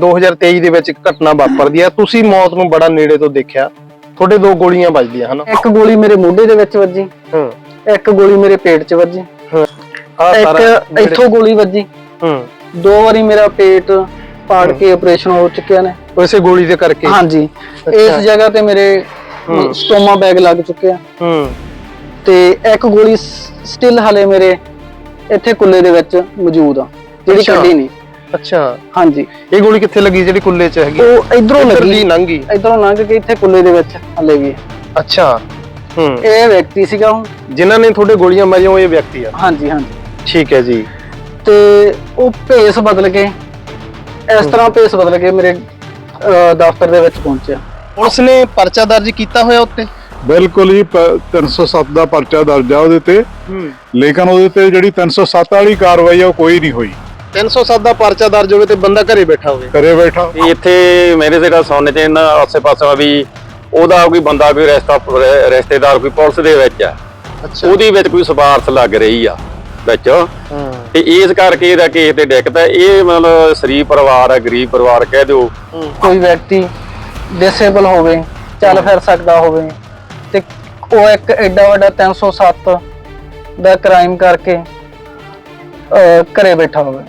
2023 ਦੇ ਵਿੱਚ ਇੱਕ ਘਟਨਾ ਵਾਪਰਦੀ ਹੈ ਤੁਸੀਂ ਮੌਤ ਨੂੰ ਬੜਾ ਨੇੜੇ ਤੋਂ ਦੇਖਿਆ। ਤੁਹਾਡੇ ਦੋ ਗੋਲੀਆਂ ਵੱਜਦੀਆਂ ਹਨ? ਇੱਕ ਗੋਲੀ ਮੇਰੇ ਮੋਢੇ ਦੇ ਵਿੱਚ ਵੱਜੀ। ਹੂੰ। ਇੱਕ ਗੋਲੀ ਮੇਰੇ ਪੇਟ 'ਚ ਵੱਜੀ। ਆ ਇੱਕ ਇੱਥੋਂ ਗੋਲੀ ਵੱਜੀ। ਹੂੰ। ਦੋ ਵਾਰੀ ਮੇਰਾ ਪੇਟ ਪਾੜ ਕੇ ਆਪਰੇਸ਼ਨ ਹੋ ਚੁੱਕਿਆ ਨੇ। ਉਸੇ ਗੋਲੀ ਦੇ ਕਰਕੇ? ਹਾਂਜੀ। ਇਸ ਜਗ੍ਹਾ ਤੇ ਮੇਰੇ ਹੂੰ। ਸਟੋਮਾ ਬੈਗ ਲੱਗ ਚੁੱਕਿਆ। ਹੂੰ। ਤੇ ਇੱਕ ਗੋਲੀ ਸਟਿਲ ਹਲੇ ਮੇਰੇ ਇੱਥੇ ਕੁੱਲੇ ਦੇ ਵਿੱਚ ਮੌਜੂਦ ਆ। ਜਿਹੜੀ। ਕੱਢੀ ਨਹੀਂ। ਅੱਛਾ। ਹਾਂਜੀ। ਇਹ ਗੋਲੀ ਕਿੱਥੇ ਲੱਗੀ ਜਿਹੜੀ ਕੁੱਲੇ 'ਚ ਹੈਗੀ? ਉਹ ਇਧਰੋਂ ਲੱਗੀ। ਲੰਗੀ ਇਧਰੋਂ ਲੰਘ ਕੇ ਇੱਥੇ ਕੁੱਲੇ ਦੇ ਵਿੱਚ ਹਲੇ ਵੀ ਹੈ। ਅੱਛਾ। ਹੂੰ। ਇਹ ਵਿਅਕਤੀ ਸੀਗਾ ਉਹ। ਜਿਨ੍ਹਾਂ ਨੇ ਤੁਹਾਡੇ ਗੋਲੀਆਂ ਮਾਰੀਆਂ ਉਹ ਇਹ ਵਿਅਕਤੀ ਆ? ਹਾਂਜੀ ਹਾਂਜੀ। ਠੀਕ ਹੈ ਜੀ। ਤੇ ਉਹ ਭੇਸ ਬਦਲ ਕੇ ਇਸ ਤਰ੍ਹਾਂ ਭੇਸ ਬਦਲ ਕੇ ਮੇਰੇ ਦਫ਼ਤਰ ਦੇ ਵਿੱਚ ਪਹੁੰਚਿਆ। ਪੁਲਿਸ ਨੇ ਪਰਚਾ ਦਰਜ ਕੀਤਾ ਹੋਇਆ ਉੱਤੇ? ਬਿਲਕੁਲ ਜੀ ਪ- 307 ਦਾ ਪਰਚਾ ਦਰਜ ਆ ਉਹਦੇ ਤੇ। ਹੂੰ। ਲੇਕਿਨ ਉਹਦੇ ਤੇ ਜਿਹੜੀ 307 ਵਾਲੀ ਕਾਰਵਾਈ ਆ ਉਹ ਕੋਈ ਨਹੀਂ ਹੋਈ। 307 ਦਾ ਪਰਚਾ ਦਰਜ ਹੋਵੇ ਤੇ ਬੰਦਾ ਘਰੇ ਬੈਠਾ ਹੋਵੇ। ਘਰੇ ਬੈਠਾ। ਵੀ ਇੱਥੇ ਮੇਰੇ ਜਿਹੜਾ ਸੋਨੇ ਤੇ ਇਹਨਾਂ ਆਸੇ ਪਾਸੇ ਵੀ ਉਹਦਾ ਕੋਈ ਬੰਦਾ ਕੋਈ ਰਿਸ਼ਤਾ ਰਿਸ਼ਤੇਦਾਰ ਕੋਈ ਪੁਲਿਸ ਦੇ ਵਿੱਚ ਆ। ਅੱਛਾ। ਉਹਦੀ ਵਿੱਚ ਕੋਈ ਸਿਫਾਰਸ਼ ਲੱਗ ਰਹੀ ਆ ਵਿੱਚ। ਹਾਂ। ਤੇ ਇਸ ਕਰਕੇ ਇਹਦਾ ਕੇਸ ਤੇ ਡਿੱਕਦਾ ਇਹ ਮਤਲਬ ਸ਼ਰੀਫ ਪਰਿਵਾਰ ਆ ਗਰੀਬ ਪਰਿਵਾਰ ਕਹਿ ਦਿਓ। ਕੋਈ ਵਿਅਕਤੀ ਡਿਸੇਬਲ ਹੋਵੇ ਚੱਲ ਫਿਰ ਸਕਦਾ ਹੋਵੇ। ਤੇ ਉਹ ਇੱਕ ਐਡਾ ਵੱਡਾ 307 ਦਾ ਕ੍ਰਾਈਮ ਕਰਕੇ ਘਰੇ ਬੈਠਾ ਹੋਵੇ।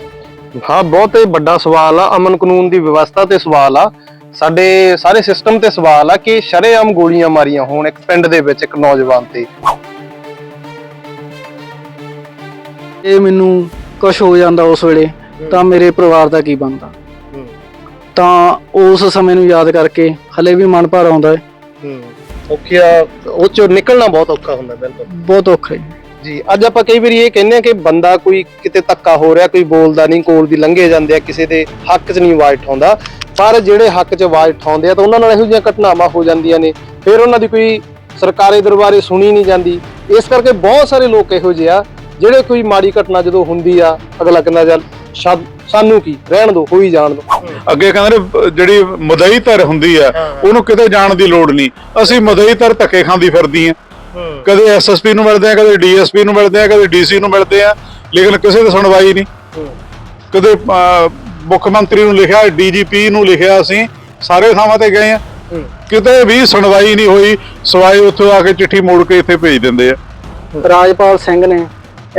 ਹਾਂ ਬਹੁਤ ਇਹ ਵੱਡਾ ਸਵਾਲ ਆ। ਅਮਨ ਕਾਨੂੰਨ ਦੀ ਵਿਵਸਥਾ ਤੇ ਸਵਾਲ ਆ। ਸਾਡੇ ਸਾਰੇ ਸਿਸਟਮ ਤੇ ਸਵਾਲ ਆ ਕਿ ਸ਼ਰੇਆਮ ਗੋਲੀਆਂ ਮਾਰੀਆਂ ਹੋਣ ਇੱਕ ਪਿੰਡ ਦੇ ਵਿੱਚ ਇੱਕ ਨੌਜਵਾਨ ਤੇ। ਇਹ ਮੈਨੂੰ ਕੁਝ ਹੋ ਜਾਂਦਾ ਉਸ ਵੇਲੇ ਤਾਂ ਮੇਰੇ ਪਰਿਵਾਰ ਦਾ ਕੀ ਬਣਦਾ? ਤਾਂ ਉਸ ਸਮੇਂ ਨੂੰ ਯਾਦ ਕਰਕੇ ਹਲੇ ਵੀ ਮਨ ਭਰ ਆਉਂਦਾ ਹੈ। ਹੂੰ। ਔਖਿਆ ਉਹ ਚੋਂ ਨਿਕਲਣਾ ਬਹੁਤ ਔਖਾ ਹੁੰਦਾ ਬਿਲਕੁਲ। ਬਹੁਤ ਔਖਾ ਹੈ। ਜੀ ਅੱਜ ਆਪਾਂ ਕਈ ਵਾਰੀ ਇਹ ਕਹਿੰਦੇ ਆ ਕਿ ਬੰਦਾ ਕੋਈ ਕਿਤੇ ਧੱਕਾ ਹੋ ਰਿਹਾ ਕੋਈ ਬੋਲਦਾ ਨਹੀਂ ਕੋਲ ਦੀ ਲੰਘੇ ਜਾਂਦੇ ਆ ਕਿਸੇ ਦੇ ਹੱਕ 'ਚ ਨਹੀਂ ਆਵਾਜ਼ ਉਠਾਉਂਦਾ। ਪਰ ਜਿਹੜੇ ਹੱਕ 'ਚ ਆਵਾਜ਼ ਉਠਾਉਂਦੇ ਆ ਤਾਂ ਉਹਨਾਂ ਨਾਲ ਇਹੋ ਜਿਹੀਆਂ ਘਟਨਾਵਾਂ ਹੋ ਜਾਂਦੀਆਂ ਨੇ। ਫਿਰ ਉਹਨਾਂ ਦੀ ਕੋਈ ਸਰਕਾਰੀ ਦਰਬਾਰੇ ਸੁਣੀ ਨਹੀਂ ਜਾਂਦੀ। ਇਸ ਕਰਕੇ ਬਹੁਤ ਸਾਰੇ ਲੋਕ ਇਹੋ ਜਿਹੇ ਆ ਜਿਹੜੇ ਕੋਈ ਮਾੜੀ ਘਟਨਾ ਜਦੋਂ ਹੁੰਦੀ ਆ ਅਗਲਾ ਕਹਿੰਦਾ ਚੱਲ ਸ਼ਾਦ- ਸਾਨੂੰ ਕੀ? ਰਹਿਣ ਦੋ ਹੋਈ ਜਾਣ ਦੋ। ਅੱਗੇ ਕਹਿੰਦੇ ਜਿਹੜੀ ਮਦਈ ਧਰ ਹੁੰਦੀ ਆ ਉਹਨੂੰ ਕਿਤੇ ਜਾਣ ਦੀ ਲੋੜ ਨਹੀਂ। ਅਸੀਂ ਮਦਈ ਧਰ ਧੱਕੇ ਖਾਂਦੀ ਫਿਰਦੀ ਆ। ਕਦੇ ਐਸਐਸਪੀ ਨੂੰ ਮਿਲਦੇ ਆ ਕਦੇ ਡੀਐਸਪੀ ਨੂੰ ਮਿਲਦੇ ਆ ਕਦੇ ਡੀਸੀ ਨੂੰ ਮਿਲਦੇ ਆ ਲੇਕਿਨ ਕਿਸੇ ਦੀ ਸੁਣਵਾਈ ਨਹੀਂ। ਕਦੇ ਮੁੱਖ ਮੰਤਰੀ ਨੂੰ ਲਿਖਿਆ ਡੀਜੀਪੀ ਨੂੰ ਲਿਖਿਆ ਅਸੀਂ ਸਾਰੇ ਥਾਵਾਂ ਤੇ ਗਏ ਆ। ਕਿਤੇ ਵੀ ਸੁਣਵਾਈ ਨਹੀਂ ਹੋਈ ਸਵਾਏ ਉੱਥੋਂ ਆ ਕੇ ਚਿੱਠੀ ਮੋੜ ਕੇ ਇੱਥੇ ਭੇਜ ਦਿੰਦੇ ਆ। ਰਾਜਪਾਲ ਸਿੰਘ ਨੇ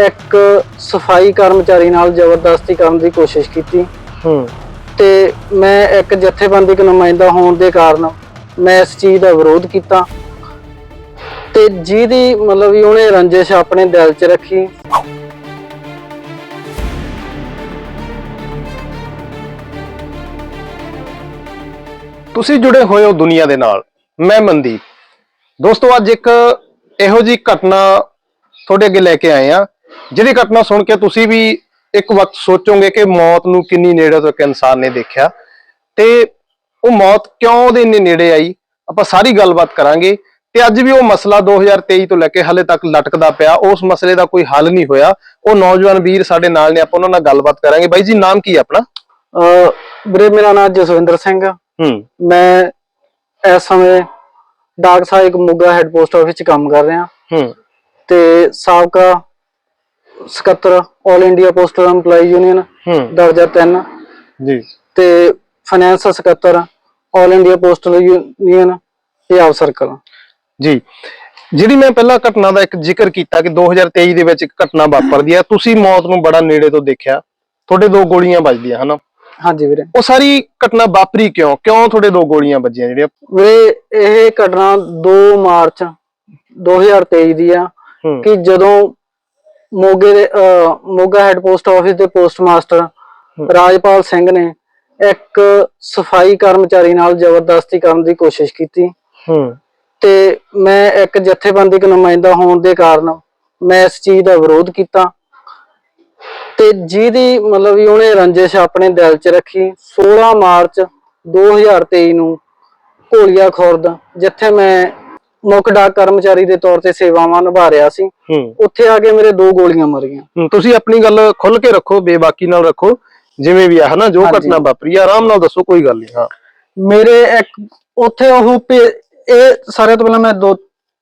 ਇੱਕ ਸਫ਼ਾਈ ਕਰਮਚਾਰੀ ਨਾਲ ਜ਼ਬਰਦਸਤੀ ਕਰਨ ਦੀ ਕੋਸ਼ਿਸ਼ ਕੀਤੀ। ਹੂੰ। ਤੇ ਮੈਂ ਇੱਕ ਜਥੇਬੰਦਿਕ ਨੁਮਾਇੰਦਾ ਹੋਣ ਦੇ ਕਾਰਨ ਮੈਂ ਇਸ ਚੀਜ਼ ਦਾ ਵਿਰੋਧ ਕੀਤਾ। ਤੇ ਜਿਹਦੀ ਮਤਲਬ ਵੀ ਉਹਨੇ ਰੰਜਿਸ਼ ਆਪਣੇ ਦਿਲ 'ਚ ਰੱਖੀ। ਤੁਸੀਂ ਜੁੜੇ ਹੋਏ ਹੋ ਦੁਨੀਆ ਦੇ ਨਾਲ। ਮੈਂ ਮਨਦੀਪ। ਦੋਸਤੋ, ਅੱਜ ਇੱਕ ਇਹੋ ਜੀ ਘਟਨਾ ਤੁਹਾਡੇ ਅੱਗੇ ਲੈ ਕੇ ਆਏ ਆ ਜਿਹੜੀ ਘਟਨਾ ਸੁਣ ਕੇ ਤੁਸੀਂ ਵੀ ਇੱਕ ਵਕਤ ਸੋਚੋਗੇ ਕਿ ਮੌਤ ਨੂੰ ਕਿੰਨੀ ਨੇੜੇ ਤੋਂ ਇੱਕ ਇਨਸਾਨ ਨੇ ਦੇਖਿਆ। ਤੇ ਉਹ ਮੌਤ ਕਿਉਂ ਉਹਦੇ ਇੰਨੇ ਨੇੜੇ ਆਈ? ਆਪਾਂ ਸਾਰੀ ਗੱਲਬਾਤ ਕਰਾਂਗੇ। ਤੇ ਅੱਜ ਵੀ ਉਹ ਮਸਲਾ 2023 ਤੋਂ ਲੈ ਕੇ ਹਲੇ ਤੱਕ ਲਟਕਦਾ ਪਿਆ। ਉਸ ਮਸਲੇ ਦਾ ਕੋਈ ਹੱਲ ਨਹੀਂ ਹੋਇਆ। ਉਹ ਨੌਜਵਾਨ ਵੀਰ ਸਾਡੇ ਨਾਲ ਨੇ ਆਪਾਂ ਉਹਨਾਂ ਨਾਲ ਗੱਲਬਾਤ ਕਰਾਂਗੇ। ਬਾਈ ਜੀ ਨਾਮ ਕੀ ਹੈ ਆਪਣਾ? ਵੀਰੇ ਮੇਰਾ ਨਾਮ ਜਸਵਿੰਦਰ ਸਿੰਘ ਹੂੰ। ਮੈਂ ਇਸ ਸਮੇਂ ਡਾਕ ਸਹਾਇਕ ਮੋਗਾ ਹੈੱਡ ਪੋਸਟ ਆਫਿਸ 'ਚ ਕੰਮ ਕਰ ਰਿਹਾ। ਹੂੰ। ਤੇ ਸਾਬਕਾ ਸਕੱਤਰ 올 ਇੰਡੀਆ ਪੋਸਟਲ EMPLOYE ਯੂਨੀਅਨ ਹੂੰ। ਦਰਜਾ 3 ਜੀ। ਤੇ ਫਾਈਨੈਂਸ ਸਕੱਤਰ 올 India postal union Punjab circle ji. ਜਿਹੜੀ ਮੈਂ ਪਹਿਲਾਂ ਘਟਨਾ ਦਾ ਇੱਕ ਜ਼ਿਕਰ ਕੀਤਾ ਕਿ 2023 ਦੇ ਵਿੱਚ ਇੱਕ ਘਟਨਾ ਵਾਪਰਦੀ ਹੈ ਤੁਸੀਂ ਮੌਤ ਨੂੰ ਬੜਾ ਨੇੜੇ ਤੋਂ ਦੇਖਿਆ। ਤੁਹਾਡੇ ਦੋ ਗੋਲੀਆਂ ਵੱਜਦੀਆਂ ਹਨਾ? ਹਾਂਜੀ ਵੀਰੇ। ਉਹ ਸਾਰੀ ਘਟਨਾ ਵਾਪਰੀ ਕਿਉਂ? ਕਿਉਂ ਤੁਹਾਡੇ ਦੋ ਗੋਲੀਆਂ ਵੱਜੀਆਂ ਜਿਹੜੀਆਂ? ਵੀਰੇ ਇਹ ਘਟਨਾ 2 ਮਾਰਚ 2023 ਦੀ ਆ ਕਿ ਜਦੋਂ ਮੋਗੇ ਦੇ ਮੋਗਾ ਹੈੱਡ ਪੋਸਟ ਆਫਿਸ ਦੇ ਪੋਸਟ ਮਾਸਟਰ ਰਾਜਪਾਲ ਸਿੰਘ ਨੇ ਇੱਕ ਸਫ਼ਾਈ ਕਰਮਚਾਰੀ ਨਾਲ ਜ਼ਬਰਦਸਤੀ ਕਰਨ ਦੀ ਕੋਸ਼ਿਸ਼ ਕੀਤੀ। ਹੂੰ। ਤੇ ਮੈਂ ਇੱਕ ਜਥੇਬੰਦਿਕ ਨੁਮਾਇੰਦਾ ਹੋਣ ਦੇ ਕਾਰਨ ਮੈਂ ਇਸ ਚੀਜ਼ ਦਾ ਵਿਰੋਧ ਕੀਤਾ ਤੇ ਜਿਹਦੀ ਮਤਲਬ ਵੀ ਉਹਨੇ ਰੰਜਿਸ਼ ਆਪਣੇ ਦਿਲ 'ਚ ਰੱਖੀ। 16 ਮਾਰਚ 2023 ਨੂੰ ਘੋਲੀਆ ਖੁਰਦ ਜਿੱਥੇ ਮੈਂ ਮੁੱਖ ਡਾਕ ਕਰਮਚਾਰੀ ਦੇ ਤੌਰ ਤੇ ਸੇਵਾਵਾਂ ਨਿਭਾ ਰਿਹਾ ਸੀ ਉੱਥੇ ਆ ਕੇ ਮੇਰੇ ਦੋ ਗੋਲੀਆਂ ਮਾਰੀਆਂ। ਤੁਸੀਂ ਆਪਣੀ ਗੱਲ ਖੁੱਲ ਕੇ ਰੱਖੋ ਬੇਬਾਕੀ ਨਾਲ ਰੱਖੋ ਜਿਵੇਂ ਵੀ ਆ ਹਨਾ? ਜੋ। ਘਟਨਾ ਵਾਪਰੀ ਆ ਆਰਾਮ ਨਾਲ ਦੱਸੋ ਕੋਈ ਗੱਲ ਨਹੀਂ ਹਾਂ। ਮੇਰੇ ਇੱਕ ਉੱਥੇ ਉਹ ਇਹ ਸਾਰੇ ਤੋਂ ਪਹਿਲਾਂ ਮੈਂ ਦੋ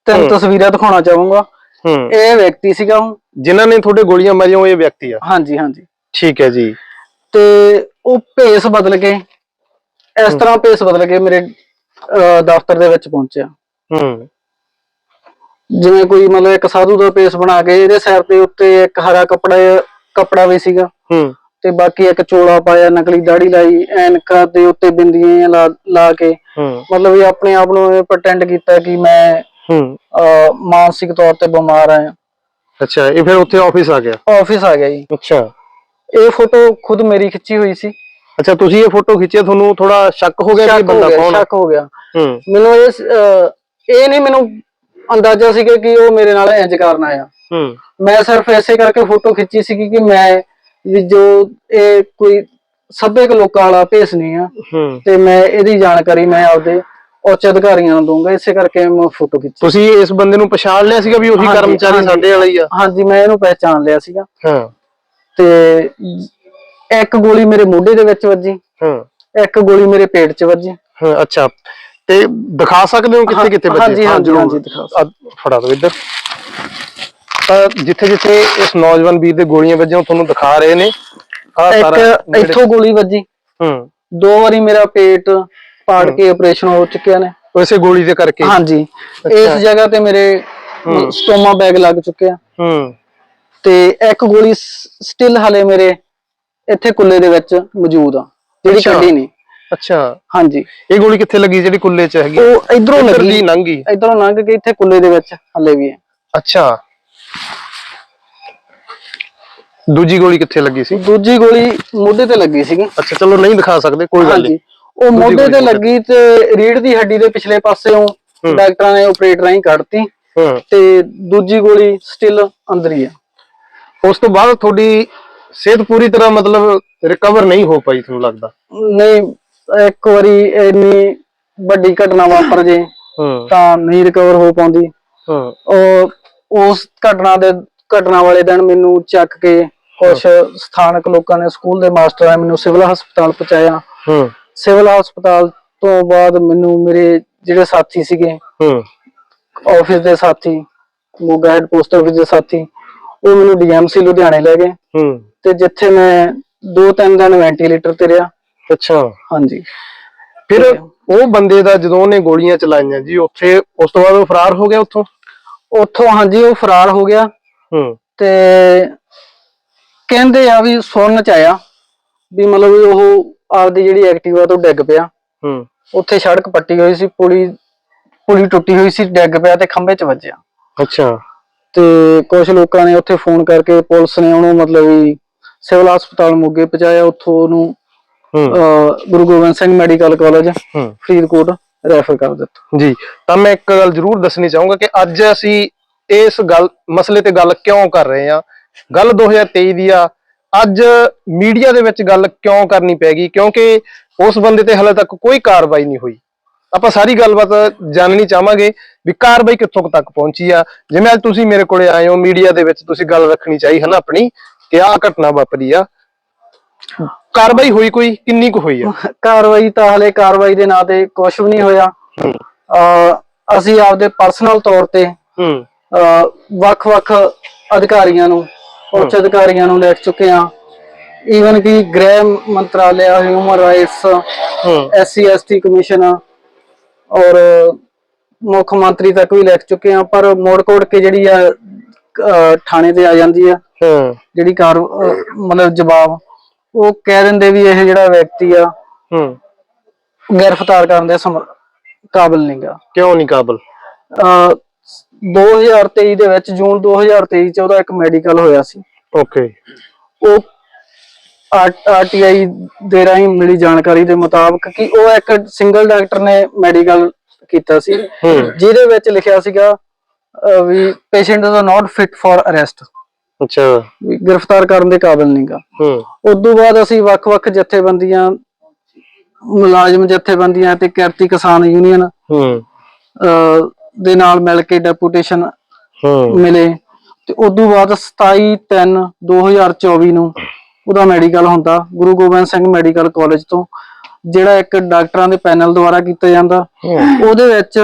ਤਿੰਨ। ਤਸਵੀਰਾਂ ਦਿਖਾਉਣਾ ਚਾਹੂੰਗਾ। ਹੂੰ। ਇਹ ਵਿਅਕਤੀ ਸੀਗਾ ਉਹ। ਜਿਨ੍ਹਾਂ ਨੇ ਤੁਹਾਡੇ ਗੋਲੀਆਂ ਮਾਰੀਆਂ ਉਹ ਇਹ ਵਿਅਕਤੀ ਆ? ਹਾਂਜੀ ਹਾਂਜੀ। ਠੀਕ ਹੈ ਜੀ। ਤੇ ਉਹ ਭੇਸ ਬਦਲ ਕੇ ਇਸ ਤਰ੍ਹਾਂ ਭੇਸ ਬਦਲ ਕੇ ਮੇਰੇ ਦਫ਼ਤਰ ਦੇ ਵਿੱਚ ਪਹੁੰਚਿਆ। ਹੂੰ। ਜਿਵੇਂ ਕੋਈ ਮਤਲਬ ਇੱਕ ਸਾਧੂ ਦਾ ਭੇਸ ਬਣਾ ਕੇ ਇਹਦੇ ਸਿਰ ਦੇ ਉੱਤੇ ਇੱਕ ਹਰਾ ਕੱਪੜਾ ਕੱਪੜਾ ਵੀ ਸੀਗਾ। ਹੂੰ। ਤੇ ਬਾਕੀ ਇੱਕ ਚੋਲਾ ਪਾਇਆ ਨਕਲੀ ਦਾੜੀ ਲਾਈ ਐਨਕਾਂ ਦੇ ਉੱਤੇ ਬਿੰਦੀਆਂ ਲਾ ਲਾ ਕੇ। ਹੂੰ। ਮਤਲਬ ਇਹ ਆਪਣੇ ਆਪ ਨੂੰ ਇਹ ਪ੍ਰਟੈਂਡ ਕੀਤਾ ਕਿ ਮੈਂ ਹੂੰ। ਅਹ, ਮਾਨਸਿਕ ਤੌਰ ਤੇ ਬਿਮਾਰ ਆ ਅੱਛਾ ਇਹ ਫਿਰ ਉੱਥੇ ਆਫਿਸ ਆ ਗਿਆ? ਆਫਿਸ ਆ ਗਿਆ ਜੀ। ਅੱਛਾ। ਇਹ ਫੋਟੋ ਖੁਦ ਮੇਰੀ ਖਿੱਚੀ ਹੋਈ ਸੀ। ਅੱਛਾ ਤੁਸੀਂ ਇਹ ਫੋਟੋ ਖਿੱਚੀ ਹੈ, ਤੁਹਾਨੂੰ ਥੋੜਾ ਸ਼ੱਕ ਹੋ ਗਿਆ ਕਿ ਇਹ ਸ਼ੱਕ ਹੋ ਬੰਦਾ ਗਿਆ ਕੌਣ ਹੈ ਸ਼ੱਕ ਹੋ ਗਿਆ। ਹੂੰ। ਮੈਨੂੰ ਇਹ ਸ- ਅਹ, ਇਹ ਨਹੀਂ ਮੈਨੂੰ ਅੰਦਾਜ਼ਾ ਸੀਗਾ ਕਿ ਉਹ ਮੇਰੇ ਨਾਲ ਇੰਜ ਕਰਨ ਆਇਆ। ਹੂੰ। ਮੈਂ ਸਿਰਫ ਐਸੇ ਕਰਕੇ ਫੋਟੋ ਖਿੱਚੀ ਸੀ ਕਿ ਮੈਂ ਵੀ ਜੋ ਇਹ ਕੋਈ ਸਭਿਅਕ ਲੋਕਾਂ ਵਾਲਾ ਭੇਸ ਨਹੀਂ ਆ ਹੂੰ। ਤੇ ਮੈਂ ਇਹਦੀ ਜਾਣਕਾਰੀ ਮੈਂ ਆਪਦੇ ਉੱਚ ਅਧਿਕਾਰੀਆਂ ਨੂੰ ਦਊਂਗਾ ਇਸੇ ਕਰਕੇ ਮੈਂ ਫੋਟੋ ਖਿੱਚੀ। ਤੁਸੀਂ ਇਸ ਬੰਦੇ ਨੂੰ ਪਛਾਣ ਲਿਆ ਸੀਗਾ ਵੀ ਉਹੀ ਹਾਂਜੀ, ਕਰਮਚਾਰੀ ਹਾਂਜੀ। ਸਾਡੇ ਵਾਲਾ ਹੀ ਆ? ਹਾਂਜੀ ਮੈਂ ਇਹਨੂੰ ਪਹਿਚਾਨ ਲਿਆ ਸੀਗਾ। ਹਾਂ। ਤੇ ਇੱਕ ਗੋਲੀ ਮੇਰੇ ਮੋਢੇ ਦੇ ਵਿੱਚ ਵੱਜੀ। ਹਾਂ। ਇੱਕ ਗੋਲੀ ਮੇਰੇ ਪੇਟ 'ਚ ਵੱਜੀ। ਹਾਂ ਅੱਛਾ। ਤੇ ਦਿਖਾ ਸਕਦੇ ਹੋ ਕਿੱਥੇ ਕਿੱਥੇ ਬੱਚੇ? ਹਾਂਜੀ, ਹਾਂਜੀ। ਹਾਂਜੀ, ਦਿਖਾ ਆ, ਫੜਾ ਦਿਓ ਇੱਧਰ। ਤਾਂ ਜਿੱਥੇ ਜਿੱਥੇ ਇਸ ਨੌਜਵਾਨ ਵੀਰ ਦੇ ਗੋਲੀਆਂ ਵੱਜੀਆਂ ਉਹ ਤੁਹਾਨੂੰ ਦਿਖਾ ਰਹੇ ਨੇ। ਆ ਇੱਕ ਇੱਥੋਂ ਗੋਲੀ ਵੱਜੀ। ਹੂੰ। ਦੋ ਵਾਰੀ ਮੇਰਾ ਪੇਟ ਪਾੜ ਕੇ ਆਪਰੇਸ਼ਨ ਹੋ ਚੁੱਕਿਆ ਨੇ। ਉਸੇ ਗੋਲੀ ਦੇ ਕਰਕੇ? ਹਾਂਜੀ। ਇਸ ਜਗ੍ਹਾ ਤੇ ਮੇਰੇ ਸਟੋਮਾ ਬੈਗ ਲੱਗ ਚੁੱਕਿਆ। ਹੂੰ। ਤੇ ਇੱਕ ਗੋਲੀ ਸਟਿਲ ਹਲੇ ਮੇਰੇ ਇੱਥੇ ਕੁੱਲੇ ਦੇ ਵਿੱਚ ਮੌਜੂਦ ਆ ਜਿਹੜੀ। ਕੱਢੀ ਨਹੀਂ ਅੱਛਾ। ਹਾਂਜੀ। ਇਹ ਗੋਲੀ ਕਿੱਥੇ ਲੱਗੀ ਜਿਹੜੀ ਕੁੱਲੇ 'ਚ ਹੈਗੀ? ਉਹ ਇਧਰੋਂ ਲੱਗੀ। ਲੰਘੀ ਇਧਰੋਂ ਲੰਘ ਕੇ ਇੱਥੇ ਕੁੱਲੇ ਦੇ ਵਿੱਚ ਹਲੇ ਵੀ ਹੈ। ਅੱਛਾ। ਦੂਜੀ ਗੋਲੀ ਕਿੱਥੇ ਲੱਗੀ ਸੀ? ਦੂਜੀ ਗੋਲੀ ਮੋਢੇ ਤੇ ਲੱਗੀ ਸੀਗੀ। ਅੱਛਾ ਚਲੋ ਨਹੀਂ ਦਿਖਾ ਸਕਦੇ ਕੋਈ ਗੱਲ ਨਹੀਂ। ਉਹ ਮੋਢੇ ਤੇ ਲੱਗੀ ਤੇ ਰੀੜ ਦੀ ਹੱਡੀ ਦੇ ਪਿਛਲੇ ਪਾਸਿਓਂ ਡਾਕਟਰਾਂ ਨੇ ਆਪਰੇਟ ਰਾਹੀਂ ਕੱਢਤੀ ਤੇ ਦੂਜੀ ਗੋਲੀ ਸਟਿਲ ਅੰਦਰ ਹੀ ਆ। ਉਸ ਤੋਂ ਬਾਅਦ ਤੁਹਾਡੀ ਸਿਹਤ ਪੂਰੀ ਤਰ੍ਹਾਂ ਮਤਲਬ ਰਿਕਵਰ ਨਹੀਂ ਹੋ ਪਾਈ ਤੁਹਾਨੂੰ ਲੱਗਦਾ? ਨਹੀਂ ਇੱਕ ਵਾਰੀ ਇੰਨੀ ਵੱਡੀ ਘਟਨਾ ਵਾਪਰ ਜੇ ਤਾਂ ਨਹੀਂ ਰਿਕਵਰ ਹੋ ਪਾਉਂਦੀ। ਹੂੰ। ਉਹ ਉਸ ਘਟਨਾ ਦੇ ਘਟਨਾ ਵਾਲੇ ਦਿਨ ਮੈਨੂੰ ਚੱਕ ਕੇ ਕੁਝ ਸਥਾਨਕ ਲੋਕਾਂ ਨੇ ਸਕੂਲ ਦੇ ਮਾਸਟਰਾਂ ਨੇ ਮੈਨੂੰ ਸਿਵਲ ਹਸਪਤਾਲ ਪਹੁੰਚਾਇਆ। ਹੂੰ। ਸਿਵਲ ਹਸਪਤਾਲ ਤੋਂ ਬਾਅਦ ਮੈਨੂੰ ਮੇਰੇ ਜਿਹੜੇ ਸਾਥੀ ਸੀਗੇ ਹੂੰ। ਆਫਿਸ ਦੇ ਸਾਥੀ ਮੋਗਾ ਹੈਡ ਪੋਸਟ ਆਫਿਸ ਦੇ ਸਾਥੀ ਉਹ ਮੈਨੂੰ ਡੀਐਮਸੀ ਲੁਧਿਆਣੇ ਲੈ ਗਏ। ਹੂੰ। ਤੇ ਜਿੱਥੇ ਮੈਂ ਦੋ ਤਿੰਨ ਦਿਨ ਵੈਂਟੀਲੇਟਰ ਤੇ ਰਿਹਾ। ਅੱਛਾ। ਹਾਂਜੀ। ਫਿਰ ਉਹ ਬੰਦੇ ਦਾ ਜਦੋਂ ਉਹਨੇ ਗੋਲੀਆਂ ਚਲਾਈਆਂ ਜੀ ਉੱਥੇ ਉਸ ਤੋਂ ਬਾਅਦ ਉਹ ਫਰਾਰ ਹੋ ਗਿਆ ਉੱਥੋਂ? ਉੱਥੋਂ ਹਾਂਜੀ ਉਹ ਫਰਾਰ ਹੋ ਗਿਆ। ਹੂੰ। ਤੇ ਕਹਿੰਦੇ ਆ ਵੀ ਸੁਣਨ ਚ ਆਇਆ ਵੀ ਮਤਲਬ ਵੀ ਉਹ ਆਪਦੀ ਜਿਹੜੀ ਐਕਟਿਵਾ ਤੋਂ ਡਿੱਗ ਪਿਆ। ਹੂੰ। ਉੱਥੇ ਸੜਕ ਪੱਟੀ ਹੋਈ ਸੀ ਪੁਲੀ ਪੁਲੀ ਟੁੱਟੀ ਹੋਈ ਸੀ ਡਿੱਗ ਪਿਆ ਤੇ ਖੰਭੇ 'ਚ ਵੱਜਿਆ। ਅੱਛਾ। ਤੇ ਕੁਝ ਲੋਕਾਂ ਨੇ ਉੱਥੇ ਫੋਨ ਕਰਕੇ ਪੁਲਿਸ ਨੇ ਉਹਨੂੰ ਮਤਲਬ ਵੀ ਸਿਵਲ ਹਸਪਤਾਲ ਮੋਗੇ ਪਹੁੰਚਾਇਆ ਉੱਥੋਂ ਉਹਨੂੰ Guru Gobind Singh medical college Faridkot. Refer ਕਰ ਦਿੱਤਾ। ਜੀ, ਤਾਂ ਮੈਂ ਇੱਕ ਗੱਲ ਜ਼ਰੂਰ ਦੱਸਣੀ ਚਾਹੂੰਗਾ ਕਿ ਅੱਜ ਅਸੀਂ ਇਸ ਗੱਲ, ਮਸਲੇ ਤੇ ਗੱਲ ਕਿਉਂ ਕਰ ਰਹੇ ਹਾਂ? ਗੱਲ 2023 ਦੀ ਆ। ਅੱਜ ਮੀਡੀਆ ਦੇ ਵਿੱਚ ਗੱਲ ਕਿਉਂ ਕਰਨੀ ਪੈ ਗਈ? ਕਿਉਂਕਿ ਉਸ ਬੰਦੇ ਤੇ ਹਲੇ ਤੱਕ ਕੋਈ ਕਾਰਵਾਈ ਨਹੀਂ ਹੋਈ। ਆਪਾਂ ਸਾਰੀ ਗੱਲਬਾਤ ਜਾਣਨੀ ਚਾਹਾਂਗੇ ਵੀ ਕਾਰਵਾਈ ਕਿੱਥੋਂ ਤੱਕ ਪਹੁੰਚੀ ਆ। ਜਿਵੇਂ ਅੱਜ ਤੁਸੀਂ ਮੇਰੇ ਕੋਲੇ ਆਏ ਹੋ, ਮੀਡੀਆ ਦੇ ਵਿੱਚ ਤੁਸੀਂ ਗੱਲ ਰੱਖਣੀ ਚਾਹੀ ਹੈ ਨਾ ਆਪਣੀ, ਕਿ ਆਹ ਘਟਨਾ ਵਾਪਰੀ ਆ। ਕਾਰਵਾਈ ਹੋਈ ਕੋਈ? ਕਿੰਨੀ ਕੁ ਹੋਈ ਆ? ਕਾਰਵਾਈ ਤਾਂ ਹਲੇ ਕਾਰਵਾਈ ਦੇ ਨਾਂ ਤੇ ਕੁਝ ਵੀ ਨਹੀਂ ਹੋਇਆ। ਅਹ, ਅਸੀਂ ਆਪਦੇ ਪਰਸਨਲ ਤੌਰ ਤੇ ਹੂੰ। ਵੱਖ-ਵੱਖ ਅਧਿਕਾਰੀਆਂ ਨੂੰ ਉੱਚ ਅਧਿਕਾਰੀਆਂ ਨੂੰ ਲਿਖ ਚੁੱਕੇ ਹਾਂ। ਈਵਨ ਕਿ ਗ੍ਰਹਿ ਮੰਤਰਾਲਿਆ human rights SC ST commission ਔਰ ਮੁੱਖ ਮੰਤਰੀ ਤੱਕ ਵੀ ਲਿਖ ਚੁੱਕੇ ਹਾਂ ਪਰ ਮੋੜ ਕੋੜ ਕੇ ਜਿਹੜੀ ਆ ਥਾਣੇ ਤੇ ਆ ਜਾਂਦੀ ਆ। ਜਿਹੜੀ ਕਾਰ ਮਤਲਬ ਜਵਾਬ ਉਹ ਕਹਿ ਦਿੰਦੇ ਵੀ ਇਹ ਜਿਹੜਾ ਵਿਅਕਤੀ ਆ ਹੂੰ। ਗ੍ਰਿਫਤਾਰ ਕਰਨ ਦੇ ਸਮ- ਕਾਬਿਲ ਨਹੀਂਗਾ ਕਿਉਂ ਨਹੀਂ ਕਾਬਲ? ਅਹ 2023 ਦੇ ਵਿੱਚ ਜੂਨ 2023 ਚ ਉਹਦਾ ਇੱਕ ਮੈਡੀਕਲ ਹੋਇਆ ਸੀ। ਓਕੇ। ਉਹ ਆਰਟੀਆਈ ਦੇ ਰਾਹੀਂ ਮਿਲੀ ਜਾਣਕਾਰੀ ਦੇ ਮੁਤਾਬਕ ਕਿ ਉਹ ਇੱਕ ਸਿੰਗਲ ਡਾਕਟਰ ਨੇ ਮੈਡੀਕਲ ਕੀਤਾ ਸੀ। ਹੂੰ। ਜਿਹਦੇ ਵਿੱਚ ਲਿਖਿਆ ਸੀਗਾ ਅਹ ਵੀ patient is not fit for arrest ਅੱਛਾ। ਵੀ ਗ੍ਰਿਫਤਾਰ ਕਰਨ ਦੇ ਕਾਬਿਲ ਨਹੀਂਗਾ ਹੂੰ। ਉਸ ਤੋਂ ਬਾਅਦ ਅਸੀਂ ਵੱਖ-ਵੱਖ ਜਥੇਬੰਦੀਆਂ ਮੁਲਾਜ਼ਮ ਜਥੇਬੰਦੀਆਂ ਤੇ ਕਿਰਤੀ ਕਿਸਾਨ ਯੂਨੀਅਨ ਹੂੰ। ਦੇ ਨਾਲ ਮਿਲ ਕੇ ਡੈਪੂਟੇਸ਼ਨ ਹੂੰ। ਮਿਲੇ। ਤੇ ਉਦੋਂ ਬਾਅਦ 27 3 2024 ਨੂੰ ਉਹਦਾ ਮੈਡੀਕਲ ਹੁੰਦਾ ਗੁਰੂ ਗੋਬਿੰਦ ਸਿੰਘ ਮੈਡੀਕਲ ਕਾਲਜ ਤੋਂ ਜਿਹੜਾ ਇੱਕ ਡਾਕਟਰਾਂ ਦੇ ਪੈਨਲ ਦੁਆਰਾ ਕੀਤਾ ਜਾਂਦਾ। ਉਹਦੇ ਵਿੱਚ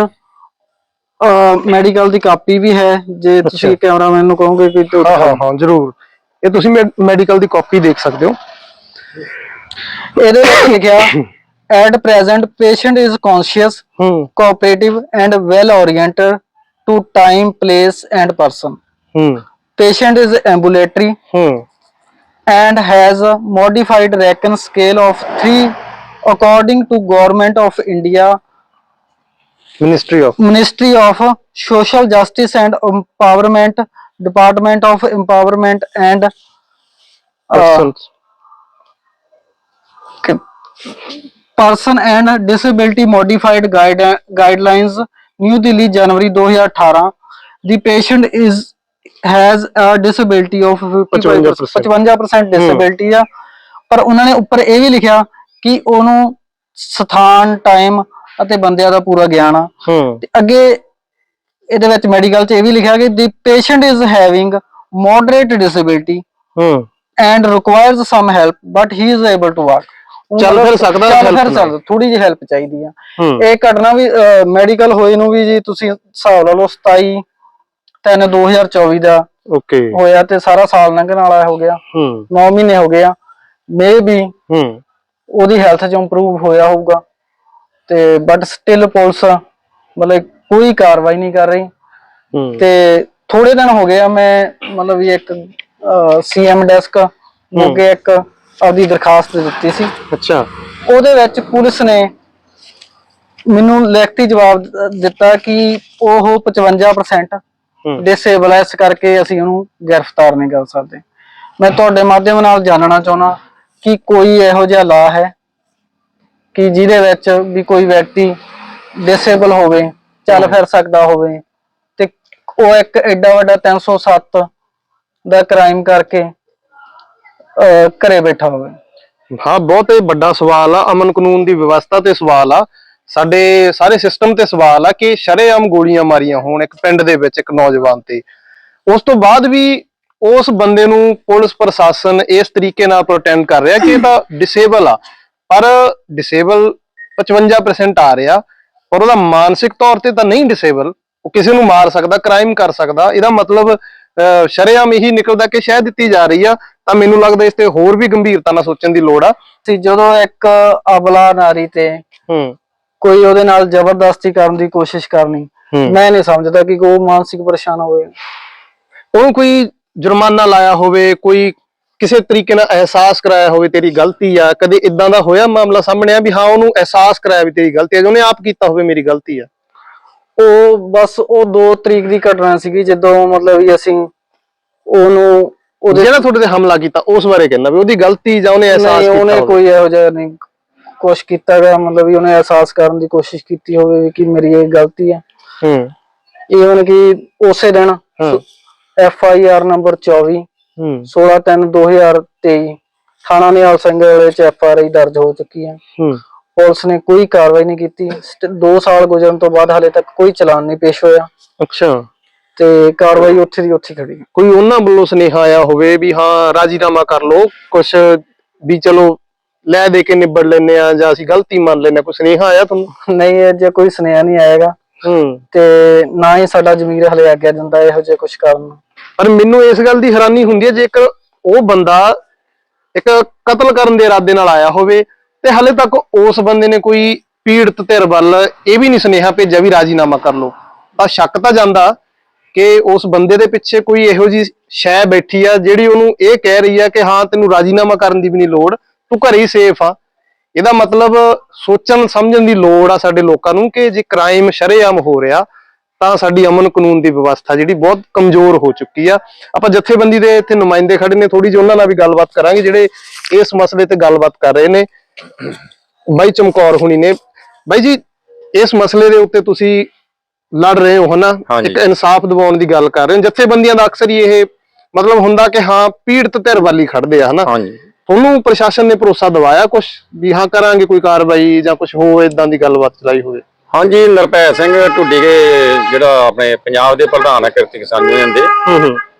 ਮੈਡੀਕਲ ਦੀ ਕਾਪੀ ਵੀ ਹੈ ਜੇ ਤੁਸੀਂ ਕੈਮਰਾਮੈਨ ਨੂੰ ਕਹੋਗੇ ਕਿ ਤੂੰ ਹਾਂ ਹਾਂ ਹਾਂ ਜ਼ਰੂਰ ਇਹ ਤੁਸੀਂ ਮੈਡੀਕਲ ਦੀ ਕਾਪੀ ਦੇਖ ਸਕਦੇ ਹੋ ਇਹਦੇ ਵਿੱਚ ਲਿਖਿਆ at present patient is conscious ਹੂੰ cooperative and well oriented to time place and person ਹੂੰ patient is ambulatory ਹੂੰ and has a modified Racken scale of 3 according to government of India ministry of Social Justice and Empowerment Department of Empowerment and uh, Person and Disability Modified Guide, Guidelines New Delhi January 2018 the patient is has a disability of 55% 55% disability ਆ ਪਰ ਉਹਨਾਂ ਨੇ ਉੱਪਰ ਇਹ ਵੀ ਲਿਖਿਆ ਕਿ ਉਹਨੂੰ ਸਥਾਨ ਟਾਈਮ ਅਤੇ ਬੰਦਿਆਂ ਦਾ ਪੂਰਾ ਗਿਆਨ ਆ। ਹੂੰ। ਤੇ ਅੱਗੇ ਇਹਦੇ ਵਿੱਚ ਮੈਡੀਕਲ 'ਚ ਇਹ ਵੀ ਲਿਖਿਆ ਕਿ the patient is having moderate disability ਹੂੰ। and requires some help but he is able to walk. ਚੱਲ ਫਿਰ ਸਕਦਾ, ਚੱਲ ਫਿਰ। ਸਕਦਾ ਥੋੜੀ ਜਿਹੀ ਹੈਲਪ ਚਾਹੀਦੀ ਆ। ਹੂੰ। ਇਹ ਘਟਨਾ ਵੀ ਮੈਡੀਕਲ ਹੋਏ ਨੂੰ ਵੀ ਜੀ ਤੁਸੀਂ ਹਿਸਾਬ ਲਾ ਲਓ 27 3 2024 ਦਾ ਓਕੇ ਹੋਇਆ ਤੇ ਸਾਰਾ ਸਾਲ ਲੰਘਣ ਵਾਲਾ ਹੋ ਗਿਆ। ਹੂੰ। 9 ਮਹੀਨੇ ਹੋ ਗਏ ਆ। ਮੇ ਵੀ ਹੂੰ। ਉਹਦੀ ਹੈਲਥ 'ਚ ਇੰਪਰੂਵ ਹੋਇਆ ਹੋਊਗਾ। ਤੇ ਬਟ ਸਟਿਲ ਪੁਲਿਸ ਮਤਲਬ ਕੋਈ ਕਾਰਵਾਈ ਨਹੀਂ ਕਰ ਰਹੀ। ਤੇ ਥੋੜੇ ਦਿਨ ਹੋ ਗਏ ਆ ਮੈਂ ਮਤਲਬ ਵੀ ਇੱਕ ਸੀਐਮ ਡੈਸਕ ਮੋਗੇ ਇੱਕ ਆਪਦੀ ਦਰਖਾਸਤ ਦਿੱਤੀ ਸੀ। ਅੱਛਾ। ਉਹਦੇ ਵਿੱਚ ਪੁਲਿਸ ਨੇ ਮੈਨੂੰ ਲਿਖਤੀ ਜਵਾਬ ਦਿੱਤਾ ਕਿ ਉਹ 55% ਹੂੰ। ਡਿਸੇਬਲ ਹੈ ਇਸ ਕਰਕੇ ਅਸੀਂ ਉਹਨੂੰ ਗ੍ਰਿਫਤਾਰ ਨਹੀਂ ਕਰ ਸਕਦੇ। ਮੈਂ ਤੁਹਾਡੇ ਮਾਧਿਅਮ ਨਾਲ ਜਾਣਨਾ ਚਾਹੁੰਦਾ ਕਿ ਕੋਈ ਇਹੋ ਜਿਹਾ ਲਾ ਹੈ ਕਿ ਜਿਹਦੇ ਵਿੱਚ ਵੀ ਕੋਈ ਵਿਅਕਤੀ ਡਿਸੇਬਲ ਹੋਵੇ ਚੱਲ ਫਿਰ ਸਕਦਾ ਹੋਵੇ। ਤੇ ਉਹ ਇੱਕ ਐਡਾ ਵੱਡਾ 307 ਦਾ ਕ੍ਰਾਈਮ ਕਰਕੇ ਘਰੇ ਬੈਠਾ ਹੋਵੇ। ਹਾਂ ਬਹੁਤ ਇਹ ਵੱਡਾ ਸਵਾਲ ਆ। ਅਮਨ ਕਾਨੂੰਨ ਦੀ ਵਿਵਸਥਾ ਤੇ ਸਵਾਲ ਆ। ਸਾਡੇ ਸਾਰੇ ਸਿਸਟਮ ਤੇ ਸਵਾਲ ਆ ਕਿ ਸ਼ਰੇਆਮ ਗੋਲੀਆਂ ਮਾਰੀਆਂ ਹੋਣ ਇੱਕ ਪਿੰਡ ਦੇ ਵਿੱਚ ਇੱਕ ਨੌਜਵਾਨ ਤੇ। ਉਸ ਤੋਂ ਬਾਅਦ ਵੀ ਉਸ ਬੰਦੇ ਨੂੰ ਪੁਲਿਸ ਪ੍ਰਸ਼ਾਸਨ ਇਸ ਤਰੀਕੇ ਨਾਲ ਪ੍ਰੋਟੈਂਡ ਕਰ ਰਿਹਾ ਕਿ ਇਹ ਤਾਂ ਡਿਸੇਬਲ ਆ। ਪਰ ਡਿਸੇਬਲ 55% ਆ ਰਿਹਾ ਪਰ ਉਹਦਾ ਮਾਨਸਿਕ ਤੌਰ ਤੇ ਤਾਂ ਨਹੀਂ ਡਿਸੇਬਲ ਉਹ ਕਿਸੇ ਨੂੰ ਮਾਰ ਸਕਦਾ ਕ੍ਰਾਈਮ ਕਰ ਸਕਦਾ ਇਹਦਾ ਮਤਲਬ ਸ਼ਰੇਆਮ ਇਹੀ ਨਿਕਲਦਾ ਕਿ ਸ਼ਹਿ ਦਿੱਤੀ ਜਾ ਰਹੀ ਆ ਤਾਂ ਮੈਨੂੰ ਲੱਗਦਾ ਇਸ ਤੇ ਹੋਰ ਵੀ ਗੰਭੀਰਤਾ ਨਾਲ ਸੋਚਣ ਦੀ ਲੋੜ ਆ। ਸੀ ਜਦੋਂ ਇੱਕ ਅਬਲਾ ਨਾਰੀ ਤੇ ਹੂੰ। ਕੋਈ ਉਹਦੇ ਨਾਲ ਜ਼ਬਰਦਸਤੀ ਕਰਨ ਦੀ ਕੋਸ਼ਿਸ਼ ਕਰਨੀ। ਮੈਂ ਨਹੀਂ ਸਮਝਦਾ ਕਿ ਉਹ ਮਾਨਸਿਕ ਪਰੇਸ਼ਾਨ ਹੋਵੇ। ਉਹਨੂੰ ਕੋਈ ਜੁਰਮਾਨਾ ਲਾਇਆ ਹੋਵੇ ਕੋਈ ਕਿਸੇ ਤਰੀਕੇ ਨਾਲ ਅਹਿਸਾਸ ਕਰਾਇਆ ਹੋਵੇ ਤੇਰੀ ਗਲਤੀ ਆ ਕਦੇ ਇਦਾਂ ਦਾ ਹੋਇਆ ਮਾਮਲਾ ਸਾਹਮਣੇ ਆ ਵੀ ਹਾਂ ਉਹਨੂੰ ਅਹਿਸਾਸ ਕਰਾਇਆ ਵੀ ਤੇਰੀ ਗਲਤੀ ਆ ਉਹਨੇ ਆਪ ਕੀਤਾ ਹੋਵੇ ਮੇਰੀ ਗਲਤੀ ਆ ਉਹ ਬਸ ਉਹ 2 ਤਰੀਕ ਦੀ ਘਟਨਾ ਸੀਗੀ ਜਦੋਂ ਮਤਲਬ ਵੀ ਅਸੀਂ ਉਹਨੂੰ ਉਹਦੇ ਜਿਹੜਾ ਤੁਹਾਡੇ ਤੇ ਹਮਲਾ ਕੀਤਾ ਉਸ ਬਾਰੇ ਕਹਿੰਦਾ ਵੀ ਉਹਦੀ ਗਲਤੀ ਜਾਂ ਉਹਨੇ ਅਹਿਸਾਸ ਕੀਤਾ ਉਹਨੇ। ਕੋਈ ਇਹੋ ਜਿਹਾ ਨਹੀਂ ਕੁਛ ਕੀਤਾ ਗਿਆ ਮਤਲਬ ਵੀ ਉਹਨੇ ਅਹਿਸਾਸ ਕਰਨ ਦੀ ਕੋਸ਼ਿਸ਼ ਕੀਤੀ ਹੋਵੇ ਵੀ ਕਿ ਮੇਰੀ ਇਹ ਗਲਤੀ ਹੈ ਹੂੰ ਈਵਨ ਕਿ ਉਸੇ ਦਿਨ। ਐਫ ਆਈ ਆਰ ਨੰਬਰ 24 ਹੂੰ। 16 3 2023 ਥਾਣਾ ਨਿਹਾਲ ਸਿੰਘ ਵਾਲੇ ਚ ਐਫ ਆਰ ਆਈ ਦਰਜ ਹੋ ਚੁੱਕੀ ਹੈ। ਹੂੰ। ਪੁਲਿਸ ਨੇ ਕੋਈ ਕਾਰਵਾਈ ਨਹੀਂ ਕੀਤੀ। 2 ਸਾਲ ਗੁਜ਼ਰਨ ਤੋਂ ਬਾਅਦ ਹਾਲੇ ਤੱਕ ਕੋਈ ਚਲਾਨ ਨਹੀਂ ਪੇਸ਼ ਹੋਇਆ। ਅੱਛਾ। ਤੇ ਕਾਰਵਾਈ ਉੱਥੇ ਦੀ ਉੱਥੇ ਖੜੀ ਕੋਈ ਉਹਨਾਂ ਵੱਲੋਂ ਸੁਨੇਹਾ ਆਇਆ ਹੋਵੇ ਵੀ ਹਾਂ ਰਾਜੀਨਾਮਾ ਕਰ ਲਓ ਕੁਛ ਵੀ ਚਲੋ ਲੈ ਦੇ ਕੇ ਨਿਬੜ ਲੈਨੇ ਆ ਜਾਂ ਅਸੀਂ ਗਲਤੀ ਮੰਨ ਲੈਨੇ ਕੋਈ ਸੁਨੇਹਾ ਆਇਆ ਤੁਹਾਨੂੰ? ਨਹੀਂ ਜੇ ਕੋਈ ਸੁਨੇਹਾ ਨਹੀਂ ਆਏਗਾ। ਹੂੰ। ਤੇ ਨਾ ਹੀ ਸਾਡਾ ਜ਼ਮੀਰ ਹਲੇ ਆਗਿਆ ਦਿੰਦਾ ਇਹੋ ਜਿਹੇ ਕੁਝ ਕਰਨ। ਨੂੰ ਪਰ ਮੈਨੂੰ ਇਸ ਗੱਲ ਦੀ ਹੈਰਾਨੀ ਹੁੰਦੀ ਹੈ, ਜੇਕਰ ਉਹ ਬੰਦਾ ਇੱਕ ਕਤਲ ਕਰਨ ਦੇ ਇਰਾਦੇ ਨਾਲ ਆਇਆ ਹੋਵੇ, ਤੇ ਹਲੇ ਤੱਕ ਉਸ ਬੰਦੇ ਨੇ ਕੋਈ ਪੀੜਤ ਧਿਰ ਵੱਲ ਇਹ ਵੀ ਨਹੀਂ ਸੁਨੇਹਾ ਭੇਜਿਆ ਵੀ ਰਾਜੀਨਾਮਾ ਕਰ ਲਓ। ਤਾਂ ਸ਼ੱਕ ਤਾਂ ਜਾਂਦਾ ਕਿ ਉਸ ਬੰਦੇ ਦੇ ਪਿੱਛੇ ਕੋਈ ਇਹੋ ਜੀ ਸ਼ੈ ਬੈਠੀ ਆ, ਜਿਹੜੀ ਉਹਨੂੰ ਇਹ ਕਹਿ ਰਹੀ ਆ ਕਿ ਹਾਂ, ਤੈਨੂੰ ਰਾਜੀਨਾਮਾ ਕਰਨ ਦੀ ਵੀ ਨਹੀਂ ਲੋੜ, ਤੂੰ ਘਰੇ ਹੀ ਸੇਫ ਆ। ਇਹਦਾ ਮਤਲਬ ਸੋਚਣ ਸਮਝਣ ਦੀ ਲੋੜ ਆ ਸਾਡੇ ਲੋਕਾਂ ਨੂੰ ਕਿ ਜੇ ਕ੍ਰਾਈਮ ਸ਼ਰੇਆਮ ਹੋ ਰਿਹਾ ਤਾਂ ਸਾਡੀ ਅਮਨ ਕਾਨੂੰਨ ਦੀ ਵਿਵਸਥਾ ਜਿਹੜੀ ਬਹੁਤ ਕਮਜ਼ੋਰ ਹੋ ਚੁੱਕੀ ਆ। ਆਪਾਂ ਜਥੇਬੰਦੀ ਦੇ ਇੱਥੇ ਨੁਮਾਇੰਦੇ ਖੜੇ ਨੇ ਥੋੜੀ ਜਿਹੀ ਉਹਨਾਂ ਨਾਲ ਵੀ ਗੱਲਬਾਤ ਕਰਾਂਗੇ ਜਿਹੜੇ ਇਸ ਮਸਲੇ ਤੇ ਗੱਲਬਾਤ ਕਰ ਰਹੇ ਨੇ। ਬਾਈ ਚਮਕੌਰ ਹੁਣੀ ਨੇ। ਬਾਈ ਜੀ ਇਸ ਮਸਲੇ ਦੇ ਉੱਤੇ ਤੁਸੀਂ ਲੜ ਰਹੇ ਹੋ ਹਨਾ ਹਾਂਜੀ। ਇੱਕ ਇਨਸਾਫ ਦਿਵਾਉਣ ਦੀ ਗੱਲ ਕਰ ਰਹੇ ਹੋ। ਜਥੇਬੰਦੀਆਂ ਦਾ ਅਕਸਰ ਹੀ ਇਹ ਮਤਲਬ ਹੁੰਦਾ ਕਿ ਹਾਂ ਪੀੜਤ ਧਿਰ ਵਾਲੀ ਖੜਦੇ ਆ ਹਨਾ? ਹਾਂਜੀ। ਤੁਹਾਨੂੰ ਪ੍ਰਸ਼ਾਸਨ ਨੇ ਭਰੋਸਾ ਦਿਵਾਇਆ ਕੁਝ ਵੀ ਹਾਂ ਕਰਾਂਗੇ ਕੋਈ ਕਾਰਵਾਈ ਜਾਂ ਕੁਝ ਹੋ ਇਦਾਂ ਦੀ ਗੱਲਬਾਤ ਚਲਾਈ ਹੋਵੇ। ਹਾਂਜੀ ਨਿਰਭੈ ਸਿੰਘ ਢੁੱਡੀਗੇ ਜਿਹੜਾ ਆਪਣੇ ਪੰਜਾਬ ਦੇ ਪ੍ਰਧਾਨ ਹੈ ਕਿਰਤੀ ਕਿਸਾਨ ਯੂਨੀਅਨ ਦੇ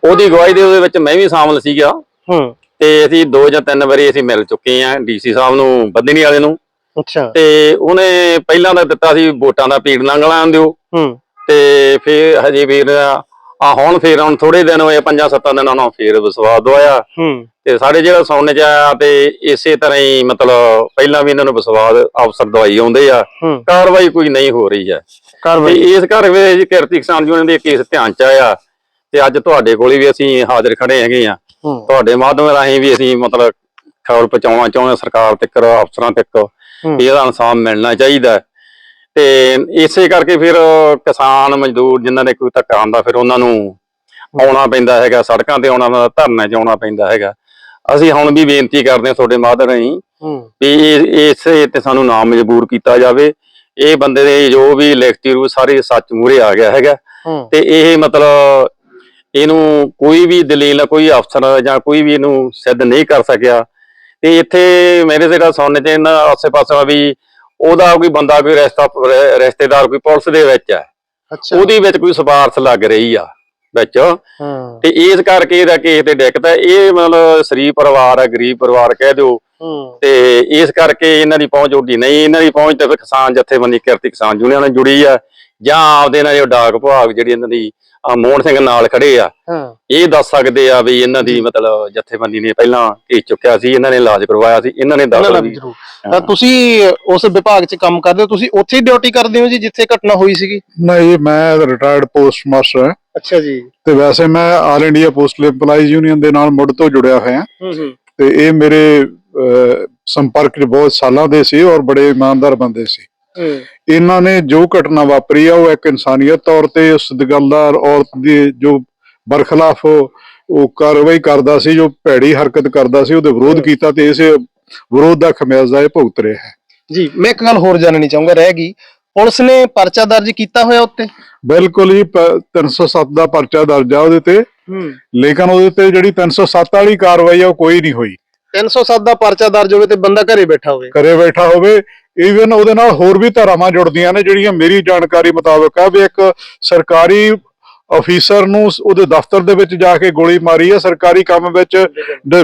ਉਹਦੀ ਅਗਵਾਈ ਦੇ ਉਹਦੇ ਵਿੱਚ ਮੈਂ ਵੀ ਸ਼ਾਮਲ ਸੀਗਾ। ਹੂੰ। ਤੇ ਅਸੀਂ ਦੋ ਜਾਂ ਤਿੰਨ ਵਾਰੀ ਅਸੀਂ ਮਿਲ ਚੁੱਕੇ ਆਂ ਡੀਸੀ ਸਾਹਿਬ ਨੂੰ ਬੱਦਨੀ ਵਾਲੇ ਨੂੰ। ਅੱਛਾ। ਤੇ ਉਹਨੇ ਪਹਿਲਾਂ ਤਾਂ ਦਿੱਤਾ ਸੀ ਵੋਟਾਂ ਦਾ ਪੀੜ ਲੰਘ ਲੈਣ ਦਿਓ। ਹੂੰ। ਤੇ ਫਿਰ ਹਜੇ ਵੀਰ ਆ ਹੁਣ ਫੇਰ ਹੁਣ ਥੋੜੇ ਦਿਨ ਹੋਏ ਪੰਜਾਂ ਸੱਤਾਂ ਦਿਨਾਂ ਨਾਲ ਫੇਰ ਵਿਸ਼ਵਾਸ ਦਵਾਇਆ। ਹੂੰ। ਤੇ ਸਾਡੇ ਜਿਹੜਾ ਸੁਣਨ ਚ ਆਇਆ ਤੇ ਇਸੇ ਤਰ੍ਹਾਂ ਹੀ ਮਤਲਬ ਪਹਿਲਾਂ ਵੀ ਇਹਨਾਂ ਨੂੰ ਵਿਸ਼ਵਾਸ ਅਫਸਰ ਦਵਾਈ ਆਉਂਦੇ ਆ। ਕਾਰਵਾਈ ਕੋਈ ਨਹੀਂ ਹੋ ਰਹੀ ਹੈ ਕਾਰਵਾਈ। ਇਸ ਘਰ ਵਿੱਚ ਕਿਰਤੀ ਕਿਸਾਨ ਯੂਨੀਅਨ ਦੇ ਕੇਸ ਧਿਆਨ ਚ ਆਇਆ। ਤੇ ਅੱਜ ਤੁਹਾਡੇ ਕੋਲ ਵੀ ਅਸੀਂ ਹਾਜ਼ਰ ਖੜੇ ਹੈਗੇ ਆ। ਤੁਹਾਡੇ ਮਾਧਿਅਮ ਰਾਹੀਂ ਵੀ ਅਸੀਂ ਮਤਲਬ ਖਬਰ ਪਹੁੰਚਾਉਣਾ ਚਾਹੁੰਦੇ ਸਰਕਾਰ ਤੱਕ ਅਫਸਰਾਂ ਤੱਕ। ਇਹਦਾ ਇਨਸਾਫ ਮਿਲਣਾ ਚਾਹੀਦਾ। ਤੇ ਇਸੇ ਕਰਕੇ ਫਿਰ ਕਿਸਾਨ ਮਜ਼ਦੂਰ ਜਿਨ੍ਹਾਂ ਦੇ ਕੋਈ ਧੱਕਾ ਆਉਂਦਾ ਫਿਰ ਉਹਨਾਂ ਨੂੰ ਆਉਣਾ ਪੈਂਦਾ ਹੈਗਾ ਸੜਕਾਂ ਤੇ ਆਉਣਾ ਪੈਂਦਾ ਧਰਨੇ 'ਚ ਆਉਣਾ ਪੈਂਦਾ ਹੈਗਾ। ਅਸੀਂ ਹੁਣ ਵੀ ਬੇਨਤੀ ਕਰਦੇ ਹਾਂ ਤੁਹਾਡੇ ਮਾਧਿਅਮ ਰਾਹੀਂ ਵੀ ਇਸੇ ਤੇ ਸਾਨੂੰ ਨਾ ਮਜਬੂਰ ਕੀਤਾ ਜਾਵੇ। ਇਹ ਬੰਦੇ ਦੇ ਜੋ ਵੀ ਲਿਖਤੀ ਰੂਪ ਸਾਰੇ ਸੱਚ ਮੂਹਰੇ ਆ ਗਿਆ ਹੈਗਾ। ਤੇ ਇਹ ਮਤਲਬ ਇਹਨੂੰ ਕੋਈ ਵੀ ਦਲੀਲ ਕੋਈ ਅਫਸਰ ਜਾਂ ਕੋਈ ਵੀ ਇਹਨੂੰ ਸਿੱਧ ਨਹੀਂ ਕਰ ਸਕਿਆ। ਤੇ ਇੱਥੇ ਮੇਰੇ ਜਿਹੜਾ ਸੁਣਨ ਚ ਇਹਨਾਂ ਆਸੇ-ਪਾਸੇ ਵੀ ਉਹਦਾ ਕੋਈ ਬੰਦਾ ਕੋਈ ਰਿਸ਼ਤਾ ਰਿਸ਼ਤੇਦਾਰ ਕੋਈ ਪੁਲਿਸ ਦੇ ਵਿੱਚ ਹੈ। ਅੱਛਾ। ਉਹਦੀ ਵਿੱਚ ਕੋਈ ਸਿਫਾਰਸ਼ ਲੱਗ ਰਹੀ ਆ ਵਿੱਚ। ਹੂੰ। ਤੇ ਇਸ ਕਰਕੇ ਇਹਦਾ ਕੇਸ ਤੇ ਡਿੱਕਦਾ ਇਹ ਮਤਲਬ ਸ਼ਰੀਫ ਪਰਿਵਾਰ ਹੈ ਗਰੀਬ ਪਰਿਵਾਰ ਕਹਿ ਦਿਓ। ਹੂੰ। ਤੇ ਇਸ ਕਰਕੇ ਇਹਨਾਂ ਦੀ ਪਹੁੰਚ ਉੱਡੀ। ਨਹੀਂ ਇਹਨਾਂ ਦੀ ਪਹੁੰਚ ਤੇ ਕਿਸਾਨ ਜਥੇਬੰਦੀ ਕਿਰਤੀ ਕਿਸਾਨ ਯੂਨੀਅਨ ਨਾਲ ਜੁੜੀ ਆ। ਜਾਂ ਆਪਦੇ ਨਾਲ ਜੋ ਡਾਕ ਵਿਭਾਗ ਜਿਹੜੀ ਇਹਨਾਂ ਦੀ ਆ ਮੋਹਨ ਸਿੰਘ ਨਾਲ ਖੜੇ ਆ ਹਾਂ। ਇਹ ਦੱਸ ਸਕਦੇ ਆ ਵੀ ਇਹਨਾਂ ਦੀ ਮਤਲਬ ਜਥੇਬੰਦੀ ਨੇ ਪਹਿਲਾਂ ਕੇਸ ਚੁੱਕਿਆ ਸੀ ਇਹਨਾਂ ਨੇ ਇਲਾਜ ਕਰਵਾਇਆ ਸੀ ਇਹਨਾਂ ਨੇ ਦੱਸ ਤਾਂ ਤੁਸੀਂ ਉਸ ਵਿਭਾਗ 'ਚ ਕੰਮ ਕਰਦੇ ਹੋ ਤੁਸੀਂ ਉੱਥੇ ਹੀ ਡਿਊਟੀ ਕਰਦੇ ਹੋ ਜੀ ਜਿੱਥੇ ਘਟਨਾ ਹੋਈ ਸੀਗੀ? ਨਹੀਂ ਮੈਂ ਰਿਟਾਇਰਡ ਪੋਸਟ ਮਾਸਟਰ ਹਾਂ। ਅੱਛਾ ਜੀ। ਤੇ ਵੈਸੇ ਮੈਂ all India postal EMPLOYEES union ਦੇ ਨਾਲ ਮੁੱਢ ਤੋਂ ਜੁੜਿਆ ਹੋਇਆ। ਹੂੰ ਹੂੰ। ਤੇ ਇਹ ਮੇਰੇ ਸੰਪਰਕ 'ਚ ਬਹੁਤ ਸਾਲਾਂ ਦੇ ਸੀ ਔਰ ਬੜੇ ਇਮਾਨਦਾਰ ਬੰਦੇ ਸੀ। ਇਹਨਾਂ ਨੇ ਜੋ ਘਟਨਾ ਵਾਪਰੀ ਆ ਉਹ ਇੱਕ ਇਨਸਾਨੀਅਤ ਤੌਰ ਤੇ ਉਸ ਦਿਗਲਦਾਰ ਔਰਤ ਦੀ ਜੋ ਬਰਖਲਾਫ ਉਹ ਕਾਰਵਾਈ ਕਰਦਾ ਸੀ ਜੋ ਭੈੜੀ ਹਰਕਤ ਕਰਦਾ ਸੀ ਉਹਦੇ ਵਿਰੋਧ ਕੀਤਾ ਤੇ ਇਸੇ ਵਿਰੋਧ ਦਾ ਖਮਿਆਜ਼ਾ ਇਹ ਭੁਗਤ ਰਿਹਾ ਹੈ। ਜੀ ਮੈਂ ਇੱਕ ਗੱਲ ਹੋਰ ਜਾਣਨੀ ਚਾਹੂੰਗਾ ਰਹਿ ਗਈ। ਪੁਲਿਸ ਨੇ ਪਰਚਾ ਦਰਜ ਕੀਤਾ ਹੋਇਆ ਉੱਤੇ? ਬਿਲਕੁਲ ਜੀ ਪ- 307 ਦਾ ਪਰਚਾ ਦਰਜ ਆ ਉਹਦੇ ਤੇ। ਹੂੰ। ਲੇਕਿਨ ਉਹਦੇ ਤੇ ਜਿਹੜੀ 307 ਵਾਲੀ ਕਾਰਵਾਈ ਆ ਉਹ ਕੋਈ ਨਹੀਂ ਹੋਈ। 307 ਦਾ ਪਰਚਾ ਦਰਜ ਹੋਵੇ ਤੇ ਬੰਦਾ ਘਰੇ ਬੈਠਾ ਹੋਵੇ। ਘਰੇ ਬੈਠਾ ਹੋਵੇ ਈਵਨ ਉਹਦੇ ਨਾਲ ਹੋਰ ਵੀ ਧਾਰਾਵਾਂ ਜੁੜਦੀਆਂ ਨੇ ਜਿਹੜੀਆਂ ਮੇਰੀ ਜਾਣਕਾਰੀ ਮੁਤਾਬਕ ਆ ਵੀ ਇੱਕ ਸਰਕਾਰੀ ਅਫੀਸਰ ਨੂੰ ਉਹਦੇ ਦਫ਼ਤਰ ਦੇ ਵਿੱਚ ਜਾ ਕੇ ਗੋਲੀ ਮਾਰੀ ਆ ਸਰਕਾਰੀ ਕੰਮ ਵਿੱਚ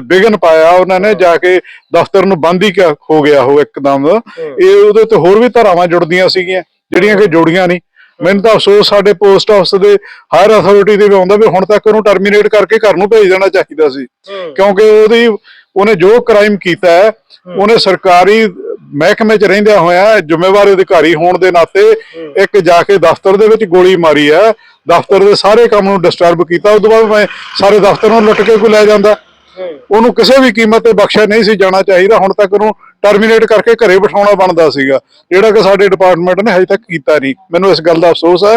ਵਿਘਨ ਪਾਇਆ ਉਹਨਾਂ ਨੇ ਜਾ ਕੇ ਦਫ਼ਤਰ ਨੂੰ ਬੰਦ ਹੀ ਹੋ ਗਿਆ ਉਹ ਇੱਕਦਮ। ਇਹ ਉਹਦੇ ਤੇ ਹੋਰ ਵੀ ਧਾਰਾਵਾਂ ਜੁੜਦੀਆਂ ਸੀਗੀਆਂ ਜਿਹੜੀਆਂ ਕਿ ਜੋੜੀਆਂ ਨਹੀਂ। ਮੈਨੂੰ ਤਾਂ ਅਫਸੋਸ ਸਾਡੇ ਪੋਸਟ ਆਫਿਸ ਦੇ ਹਾਇਰ ਅਥਾਰਟੀ ਦੇ ਵੀ ਆਉਂਦਾ ਵੀ ਹੁਣ ਤੱਕ ਉਹਨੂੰ ਟਰਮੀਨੇਟ ਕਰਕੇ ਘਰ ਨੂੰ ਭੇਜ ਦੇਣਾ ਚਾਹੀਦਾ ਸੀ। ਕਿਉਂਕਿ ਉਹਦੀ ਉਹਨੇ ਜੋ ਕ੍ਰਾਈਮ ਕੀਤਾ ਹੈ ਉਹਨੇ ਸਰਕਾਰੀ ਮਹਿਕਮੇ 'ਚ ਰਹਿੰਦਿਆਂ ਹੋਇਆ ਜ਼ਿੰਮੇਵਾਰ ਅਧਿਕਾਰੀ ਹੋਣ ਦੇ ਨਾਤੇ ਇੱਕ ਜਾ ਕੇ ਦਫ਼ਤਰ ਦੇ ਵਿੱਚ ਗੋਲੀ ਮਾਰੀ ਹੈ ਦਫ਼ਤਰ ਦੇ ਸਾਰੇ ਕੰਮ ਨੂੰ ਡਿਸਟਰਬ ਕੀਤਾ ਉਸ ਤੋਂ ਬਾਅਦ ਮੈਂ ਸਾਰੇ ਦਫ਼ਤਰ ਨੂੰ ਲੁੱਟ ਕੇ ਕੋਈ ਲੈ ਜਾਂਦਾ। ਉਹਨੂੰ ਕਿਸੇ ਵੀ ਕੀਮਤ ਤੇ ਬਖਸ਼ਿਆ ਨਹੀਂ ਸੀ ਜਾਣਾ ਚਾਹੀਦਾ ਹੁਣ ਤੱਕ ਉਹਨੂੰ ਟਰਮੀਨੇਟ ਕਰਕੇ ਘਰੇ ਬਿਠਾਉਣਾ ਬਣਦਾ ਸੀਗਾ। ਜਿਹੜਾ ਕਿ ਸਾਡੇ ਡਿਪਾਰਟਮੈਂਟ ਨੇ ਹਜੇ ਤੱਕ ਕੀਤਾ ਨਹੀਂ। ਮੈਨੂੰ ਇਸ ਗੱਲ ਦਾ ਅਫਸੋਸ ਹੈ।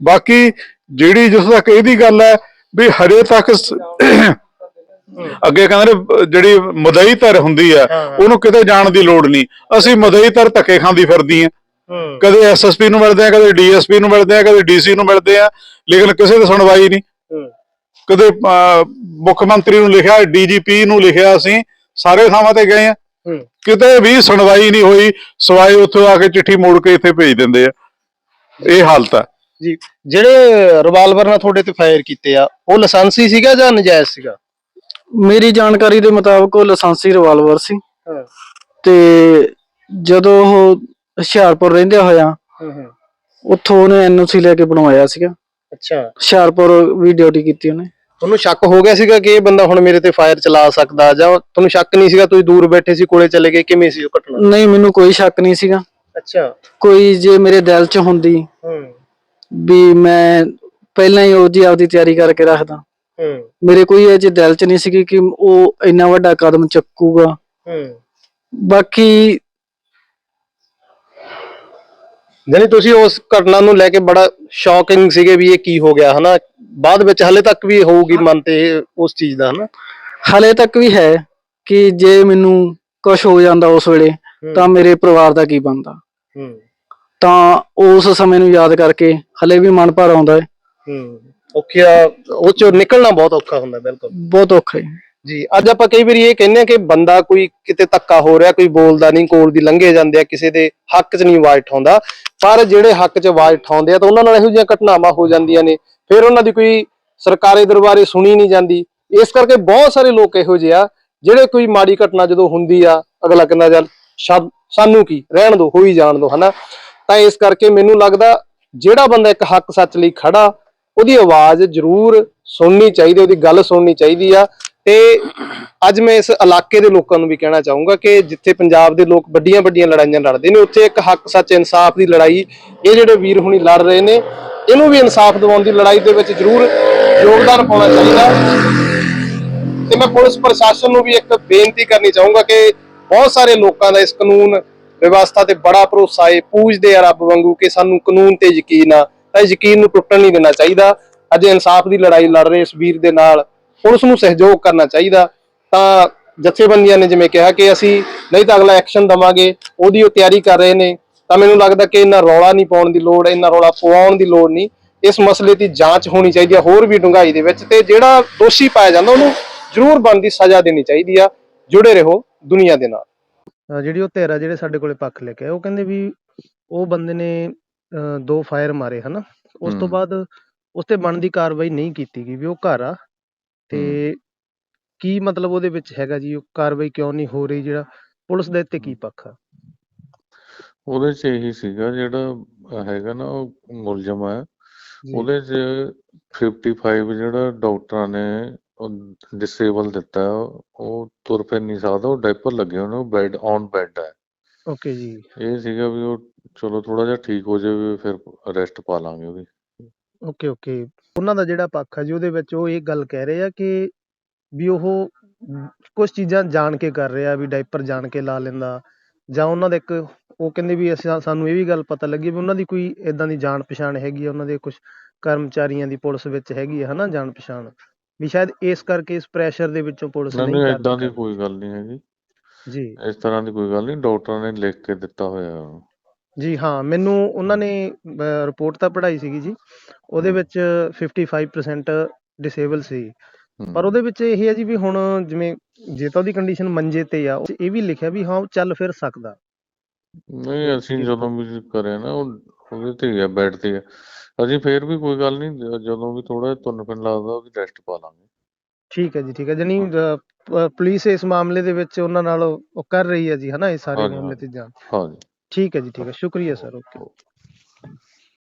ਬਾਕੀ ਜਿਹੜੀ ਜਿਸ ਤੱਕ ਇਹਦੀ ਗੱਲ ਹੈ ਵੀ ਹਜੇ ਤੱਕ ਅੱਗੇ ਕਹਿੰਦੇ ਨੇ ਜਿਹੜੀ ਮਦਈ ਧਰ ਹੁੰਦੀ ਆ ਉਹਨੂੰ ਕਿਤੇ ਜਾਣ ਦੀ ਲੋੜ ਨਹੀਂ। ਅਸੀਂ ਮਦਈ ਧਰ ਧੱਕੇ ਖਾਂਦੀ ਫਿਰਦੀ ਆ ਕਦੇ ਐਸਐਸਪੀ ਨੂੰ ਮਿਲਦੇ ਆ ਕਦੇ ਡੀਐਸਪੀ ਨੂੰ ਮਿਲਦੇ ਆ ਕਦੇ ਡੀਸੀ ਨੂੰ ਮਿਲਦੇ ਆ ਲੇਕਿਨ ਕਿਸੇ ਦੀ ਸੁਣਵਾਈ ਨਹੀਂ। ਕਦੇ ਮੁੱਖ ਮੰਤਰੀ ਨੂੰ ਲਿਖਿਆ ਡੀਜੀਪੀ ਨੂੰ ਲਿਖਿਆ ਅਸੀਂ ਸਾਰੇ ਥਾਵਾਂ ਤੇ ਗਏ ਆ ਕਿਤੇ ਵੀ ਸੁਣਵਾਈ ਨਹੀਂ ਹੋਈ ਸਵਾਏ ਉੱਥੋਂ ਆ ਕੇ ਚਿੱਠੀ ਮੋੜ ਕੇ ਇੱਥੇ ਭੇਜ ਦਿੰਦੇ ਆ। ਇਹ ਹਾਲਤ ਆ। ਜੀ ਜਿਹੜੇ ਰਿਵਾਲਵਰ ਨਾਲ ਤੁਹਾਡੇ ਤੇ ਫਾਇਰ ਕੀਤੇ ਆ ਉਹ ਲਾਇਸੈਂਸੀ ਸੀਗਾ ਜਾਂ ਨਜਾਇਜ਼ ਸੀਗਾ? ਮੇਰੀ ਜਾਣਕਾਰੀ ਦੇ ਮੁਤਾਬਕ ਉਹ ਲਾਇਸੈਂਸੀ ਰਿਵਾਲਵਰ ਸੀ। ਹਾਂ। ਤੇ ਜਦੋਂ ਉਹ ਹੁਸ਼ਿਆਰਪੁਰ ਰਹਿੰਦਿਆ ਹੋਇਆ ਹੂੰ ਹੂੰ। ਉੱਥੋਂ ਉਹਨੇ ਐਨਓਸੀ ਲੈ ਕੇ ਬਣਵਾਇਆ ਸੀਗਾ। ਅੱਛਾ। ਹੁਸ਼ਿਆਰਪੁਰ ਵੀ ਡਿਊਟੀ ਕੀਤੀ ਉਹਨੇ। ਤੁਹਾਨੂੰ ਸ਼ੱਕ ਹੋ ਗਿਆ ਸੀਗਾ ਕਿ ਇਹ ਬੰਦਾ ਹੁਣ ਮੇਰੇ ਤੇ ਫਾਇਰ ਚਲਾ ਸਕਦਾ ਜਾਂ ਤੁਹਾਨੂੰ ਸ਼ੱਕ ਨਹੀਂ ਸੀਗਾ ਤੁਸੀਂ ਦੂਰ ਬੈਠੇ ਸੀ ਕੋਲੇ ਚਲੇ ਗਏ ਕਿਵੇਂ ਸੀ ਉਹ ਘਟਨਾ? ਨਹੀਂ ਮੈਨੂੰ ਕੋਈ ਸ਼ੱਕ ਨਹੀਂ ਸੀਗਾ। ਅੱਛਾ। ਕੋਈ ਜੇ ਮੇਰੇ ਦਿਲ 'ਚ ਹੁੰਦੀ ਹੂੰ। ਵੀ ਮੈਂ ਪਹਿਲਾਂ ਹੀ ਉਹ ਜੀ ਆਪਦੀ ਤਿਆਰੀ ਕਰਕੇ ਰੱਖਦਾ। ਹੂੰ। ਮੇਰੇ ਕੋਈ ਇਹ ਜੇ ਦਿਲ 'ਚ ਨਹੀਂ ਸੀਗੀ ਕਿ ਉਹ ਇੰਨਾ ਵੱਡਾ ਕਦਮ ਚੱਕੂਗਾ। ਹੂੰ। ਬਾਕੀ ਜਾਨੀ ਤੁਸੀਂ ਉਸ ਘਟਨਾ ਨੂੰ ਲੈ ਕੇ ਬੜਾ ਸ਼ੌਕਿੰਗ ਸੀਗੇ ਵੀ ਇਹ ਕੀ ਹੋ ਗਿਆ ਹਨਾ? ਬਾਅਦ ਵਿੱਚ ਹਲੇ ਤੱਕ ਵੀ ਹੋਊਗੀ ਮਨ ਤੇ ਇਹ ਉਸ ਚੀਜ਼ ਦਾ ਹਨਾ? ਹਲੇ ਤੱਕ ਵੀ ਹੈ ਕਿ ਜੇ ਮੈਨੂੰ ਕੁਝ ਹੋ ਜਾਂਦਾ ਉਸ ਵੇਲੇ ਤਾਂ ਮੇਰੇ ਪਰਿਵਾਰ ਦਾ ਕੀ ਬਣਦਾ? ਹੂੰ। ਤਾਂ ਉਸ ਸਮੇਂ ਨੂੰ ਯਾਦ ਕਰਕੇ ਹਲੇ ਵੀ ਮਨ ਭਰ ਆਉਂਦਾ ਹੈ। ਹੂੰ। ਔਖਾ ਉਹ ਚੋਂ ਨਿਕਲਣਾ ਬਹੁਤ ਔਖਾ ਹੁੰਦਾ ਬਿਲਕੁਲ। ਬਹੁਤ ਔਖਾ ਹੈ ਜੀ ਅੱਜ ਆਪਾਂ ਕਈ ਵਾਰੀ ਇਹ ਕਹਿੰਦੇ ਆ ਕਿ ਬੰਦਾ ਕੋਈ ਕਿਤੇ ਧੱਕਾ ਹੋ ਰਿਹਾ ਕੋਈ ਬੋਲਦਾ ਨਹੀਂ ਕੋਲ ਦੀ ਲੰਘੇ ਜਾਂਦੇ ਆ ਕਿਸੇ ਦੇ ਹੱਕ 'ਚ ਨਹੀਂ ਆਵਾਜ਼ ਉਠਾਉਂਦਾ। ਪਰ ਜਿਹੜੇ ਹੱਕ 'ਚ ਆਵਾਜ਼ ਉਠਾਉਂਦੇ ਆ ਤਾਂ ਉਹਨਾਂ ਨਾਲ ਇਹੋ ਜਿਹੀਆਂ ਘਟਨਾਵਾਂ ਹੋ ਜਾਂਦੀਆਂ ਨੇ। ਫਿਰ ਉਹਨਾਂ ਦੀ ਕੋਈ ਸਰਕਾਰੀ ਦਰਬਾਰੇ ਸੁਣੀ ਨਹੀਂ ਜਾਂਦੀ। ਇਸ ਕਰਕੇ ਬਹੁਤ ਸਾਰੇ ਲੋਕ ਇਹੋ ਜਿਹੇ ਆ ਜਿਹੜੇ ਕੋਈ ਮਾੜੀ ਘਟਨਾ ਜਦੋਂ ਹੁੰਦੀ ਆ ਅਗਲਾ ਕਹਿੰਦਾ ਚੱਲ ਸ਼ਾ- ਸਾਨੂੰ ਕੀ ਰਹਿਣ ਦੋ ਹੋਈ ਜਾਣ ਦੋ ਹਨਾ? ਤਾਂ ਇਸ ਕਰਕੇ ਮੈਨੂੰ ਲੱਗਦਾ ਜਿਹੜਾ ਬੰਦਾ ਇੱਕ ਹੱਕ ਸੱਚ ਲਈ ਖੜਾ ਉਹਦੀ ਆਵਾਜ਼ ਜ਼ਰੂਰ ਸੁਣਨੀ ਚਾਹੀਦੀ, ਉਹਦੀ ਗੱਲ ਸੁਣਨੀ ਚਾਹੀਦੀ ਆ। ਤੇ ਅੱਜ ਮੈਂ ਇਸ ਇਲਾਕੇ ਦੇ ਲੋਕਾਂ ਨੂੰ ਵੀ ਕਹਿਣਾ ਚਾਹੂੰਗਾ ਕਿ ਜਿੱਥੇ ਪੰਜਾਬ ਦੇ ਲੋਕ ਵੱਡੀਆਂ ਵੱਡੀਆਂ ਲੜਾਈਆਂ ਲੜਦੇ ਨੇ, ਉੱਥੇ ਇੱਕ ਹੱਕ, ਸੱਚ, ਇਨਸਾਫ ਦੀ ਲੜਾਈ, ਇਹ ਜਿਹੜੇ ਵੀਰ ਹੁਣੀ ਲੜ ਰਹੇ ਨੇ, ਇਹਨੂੰ ਵੀ ਇਨਸਾਫ ਦਿਵਾਉਣ ਦੀ ਲੜਾਈ ਦੇ ਵਿੱਚ ਜ਼ਰੂਰ ਯੋਗਦਾਨ ਪਾਉਣਾ ਚਾਹੀਦਾ। ਤੇ ਮੈਂ ਪੁਲਿਸ ਪ੍ਰਸ਼ਾਸਨ ਨੂੰ ਵੀ ਇੱਕ ਬੇਨਤੀ ਕਰਨੀ ਚਾਹੂੰਗਾ ਕਿ ਬਹੁਤ ਸਾਰੇ ਲੋਕਾਂ ਦਾ ਇਸ ਕਾਨੂੰਨ ਵਿਵਸਥਾ ਤੇ ਬੜਾ ਭਰੋਸਾ ਹੈ। ਪੂਜਦੇ ਆ ਰੱਬ ਵਾਂਗੂ ਕਿ ਸਾਨੂੰ ਕਾਨੂੰਨ ਤੇ ਯਕੀਨ ਆ। ਤਾਂ ਇਸ ਯਕੀਨ ਨੂੰ ਟੁੱਟਣ ਨਹੀਂ ਦੇਣਾ ਚਾਹੀਦਾ। ਅਜੇ ਇਨਸਾਫ ਦੀ ਲੜਾਈ ਲੜ ਰਹੇ ਇਸ ਵੀਰ ਦੇ ਨਾਲ ਪੁਲਿਸ ਨੂੰ ਸਹਿਯੋਗ ਕਰਨਾ ਚਾਹੀਦਾ। ਤਾਂ ਜਥੇਬੰਦੀਆਂ ਨੇ ਜਿਵੇਂ ਕਿਹਾ ਕਿ ਅਸੀਂ ਨਹੀਂ ਤਾਂ ਅਗਲਾ ਐਕਸ਼ਨ ਦਵਾਂਗੇ, ਉਹਦੀ ਉਹ ਤਿਆਰੀ ਕਰ ਰਹੇ ਨੇ। ਤਾਂ ਮੈਨੂੰ ਲੱਗਦਾ ਕਿ ਇੰਨਾ ਰੌਲਾ ਨਹੀਂ ਪਾਉਣ ਦੀ ਲੋੜ, ਇੰਨਾ ਰੌਲਾ ਪਵਾਉਣ ਦੀ ਲੋੜ ਨਹੀਂ। ਇਸ ਮਸਲੇ ਦੀ ਜਾਂਚ ਹੋਣੀ ਚਾਹੀਦੀ ਹੈ ਹੋਰ ਵੀ ਡੂੰਘਾਈ ਦੇ ਵਿੱਚ ਤੇ ਜਿਹੜਾ ਦੋਸ਼ੀ ਪਾਇਆ ਜਾਂਦਾ, ਉਹਨੂੰ ਜ਼ਰੂਰ ਬਣਦੀ ਸਜ਼ਾ ਦੇਣੀ ਚਾਹੀਦੀ ਆ। ਜੁੜੇ ਰਹੋ ਦੁਨੀਆ ਦੇ ਨਾਲ। ਜਿਹੜੀ ਉਹ ਧਿਰ ਆ, ਜਿਹੜੇ ਸਾਡੇ ਕੋਲੇ ਪੱਖ ਲੈ ਕੇ ਉਹ ਕਹਿੰਦੇ ਵੀ ਉਹ ਬੰਦੇ ਨੇ ਅਹ ਦੋ ਫਾਇਰ ਮਾਰੇ ਹਨਾ? ਉਸ ਤੋਂ। ਬਾਅਦ ਉਸ ਤੇ ਬਣਦੀ ਕਾਰਵਾਈ ਨਹੀਂ ਕੀਤੀ ਗਈ ਵੀ ਉਹ ਘਰ ਆ। ਤੇ ਕੀ ਮਤਲਬ ਉਹਦੇ ਵਿੱਚ ਹੈਗਾ ਜੀ? ਉਹ ਕਾਰਵਾਈ ਕਿਉਂ ਨਹੀਂ ਹੋ ਰਹੀ ਜਿਹੜਾ ਪੁਲਿਸ ਦੇ ਇੱਥੇ ਕੀ ਪੱਖ ਆ? ਉਹਦੇ 'ਚ ਇਹੀ ਸੀਗਾ ਜਿਹੜਾ ਹੈਗਾ ਨਾ ਉਹ ਮੁਲਜ਼ਮ ਹੈ ਜੀ। ਉਹਦੇ 'ਚ 55 ਜਿਹੜਾ ਡਾਕਟਰਾਂ ਨੇ ਡਿਸੇਬਲ ਦਿੱਤਾ ਉਹ ਤੁਰ ਫਿਰ ਨਹੀਂ ਸਕਦਾ ਉਹ ਡਾਈਪਰ ਲੱਗੇ ਹੋਣੇ ਉਹ ਬੈੱਡ ਔਨ ਬੈੱਡ ਹੈ ਓਕੇ ਜੀ। ਇਹ ਸੀਗਾ ਵੀ ਉਹ ਚਲੋ ਥੋੜਾ ਜਿਹਾ ਠੀਕ ਹੋ ਜਾਵੇ ਫਿਰ ਅਰੈਸਟ ਪਾ ਲਾਂਗੇ ਉਹਦੀ। ਓਕੇ ਓਕੇ ਉਹਨਾਂ ਦਾ ਜਿਹੜਾ ਪੱਖ ਆ ਜੀ ਉਹਦੇ ਵਿੱਚ ਉਹ ਇਹ ਗੱਲ ਕਹਿ ਰਹੇ ਆ ਕਿ ਵੀ ਉਹ ਕੁਝ ਚੀਜ਼ਾਂ ਜਾਣ ਕੇ ਕਰ ਰਿਹਾ ਵੀ ਡਾਈਪਰ ਜਾਣ ਕੇ ਲਾ ਲੈਂਦਾ। ਜਾਂ ਉਹਨਾਂ ਦਾ ਇੱਕ ਉਹ ਕਹਿੰਦੇ ਵੀ ਅਸੀਂ ਸਾਨੂੰ ਇਹ ਵੀ ਗੱਲ ਪਤਾ ਲੱਗੀ ਵੀ ਉਹਨਾਂ ਦੀ ਕੋਈ ਇਦਾਂ ਦੀ ਜਾਣ ਪਛਾਣ ਹੈਗੀ ਆ ਉਹਨਾਂ ਦੇ ਕੁਝ ਕਰਮਚਾਰੀਆਂ ਦੀ ਪੁਲਿਸ ਵਿੱਚ ਹੈਗੀ ਆ ਹਨਾ ਜਾਣ ਪਛਾਣ ਵੀ ਸ਼ਾਇਦ ਇਸ ਕਰਕੇ ਇਸ ਪ੍ਰੈਸ਼ਰ ਦੇ ਵਿੱਚੋਂ ਪੁਲਿਸ ਨਹੀਂ ਨਹੀਂ ਨਹੀਂ ਇਦਾਂ ਦੀ। ਕੋਈ ਗੱਲ ਨਹੀਂ ਹੈਗੀ। ਜੀ। ਇਸ ਤਰ੍ਹਾਂ ਦੀ ਕੋਈ ਗੱਲ ਨਹੀਂ ਡਾਕਟਰਾਂ ਨੇ ਲਿਖ ਕੇ ਦਿੱਤਾ ਹੋਇਆ। ਉਹਨੂੰ। ਜੀ ਹਾਂ ਮੈਨੂੰ ਉਹਨਾਂ ਨੇ ਰਿਪੋਰਟ ਤਾਂ ਪੜ੍ਹਾਈ ਸੀਗੀ ਜੀ। ਉਹਦੇ ਵਿੱਚ 55% ਡਿਸੇਬਲ ਸੀ। ਪਰ ਉਹਦੇ ਵਿੱਚ ਇਹ ਹੈ ਜੀ ਵੀ ਹੁਣ ਜਿਵੇਂ ਜੇ ਤਾਂ ਉਹਦੀ ਕੰਡੀਸ਼ਨ ਮੰਜੇ ਤੇ ਆ ਉਹ 'ਚ ਇਹ ਵੀ ਲਿਖਿਆ ਵੀ ਹਾਂ ਉਹ ਚੱਲ ਫਿਰ ਸਕਦਾ। ਨਹੀਂ ਅਸੀਂ ਜਦੋਂ ਵੀ ਕਰਿਆ ਨਾ ਉਹ ਉਹਦੇ ਤੇ ਹੀ ਆ ਬੈੱਡ ਤੇ ਹੀ ਆ। ਅਸੀਂ ਫੇਰ ਵੀ ਕੋਈ ਗੱਲ ਨਹੀਂ ਜ- ਜਦੋਂ ਵੀ ਥੋੜਾ ਤੁਰਨ ਫਿਰਨ ਲੱਗਦਾ ਉਹਦੀ ਰੈਸਟ ਪਾ ਲਾਂਗੇ। ਠੀਕ ਹੈ ਜੀ ਠੀਕ ਹੈ। ਅ, ਪ- ਪੁਲਿਸ ਇਸ ਮਾਮਲੇ ਦੇ ਵਿੱਚ ਉਹਨਾਂ ਨਾਲ ਉਹ ਕਰ ਰਹੀ ਹੈ ਜੀ ਹਨਾ ਇਹ ਸਾਰੇ ਹਾਂਜੀ, ਮਾਮਲੇ ਤੇ ਜਾਂਚ। ਹਾਂਜੀ। ਠੀਕ ਹੈ ਜੀ ਠੀਕ ਹੈ। ਸ਼ੁਕਰੀਆ ਸਰ। ਓਕੇ।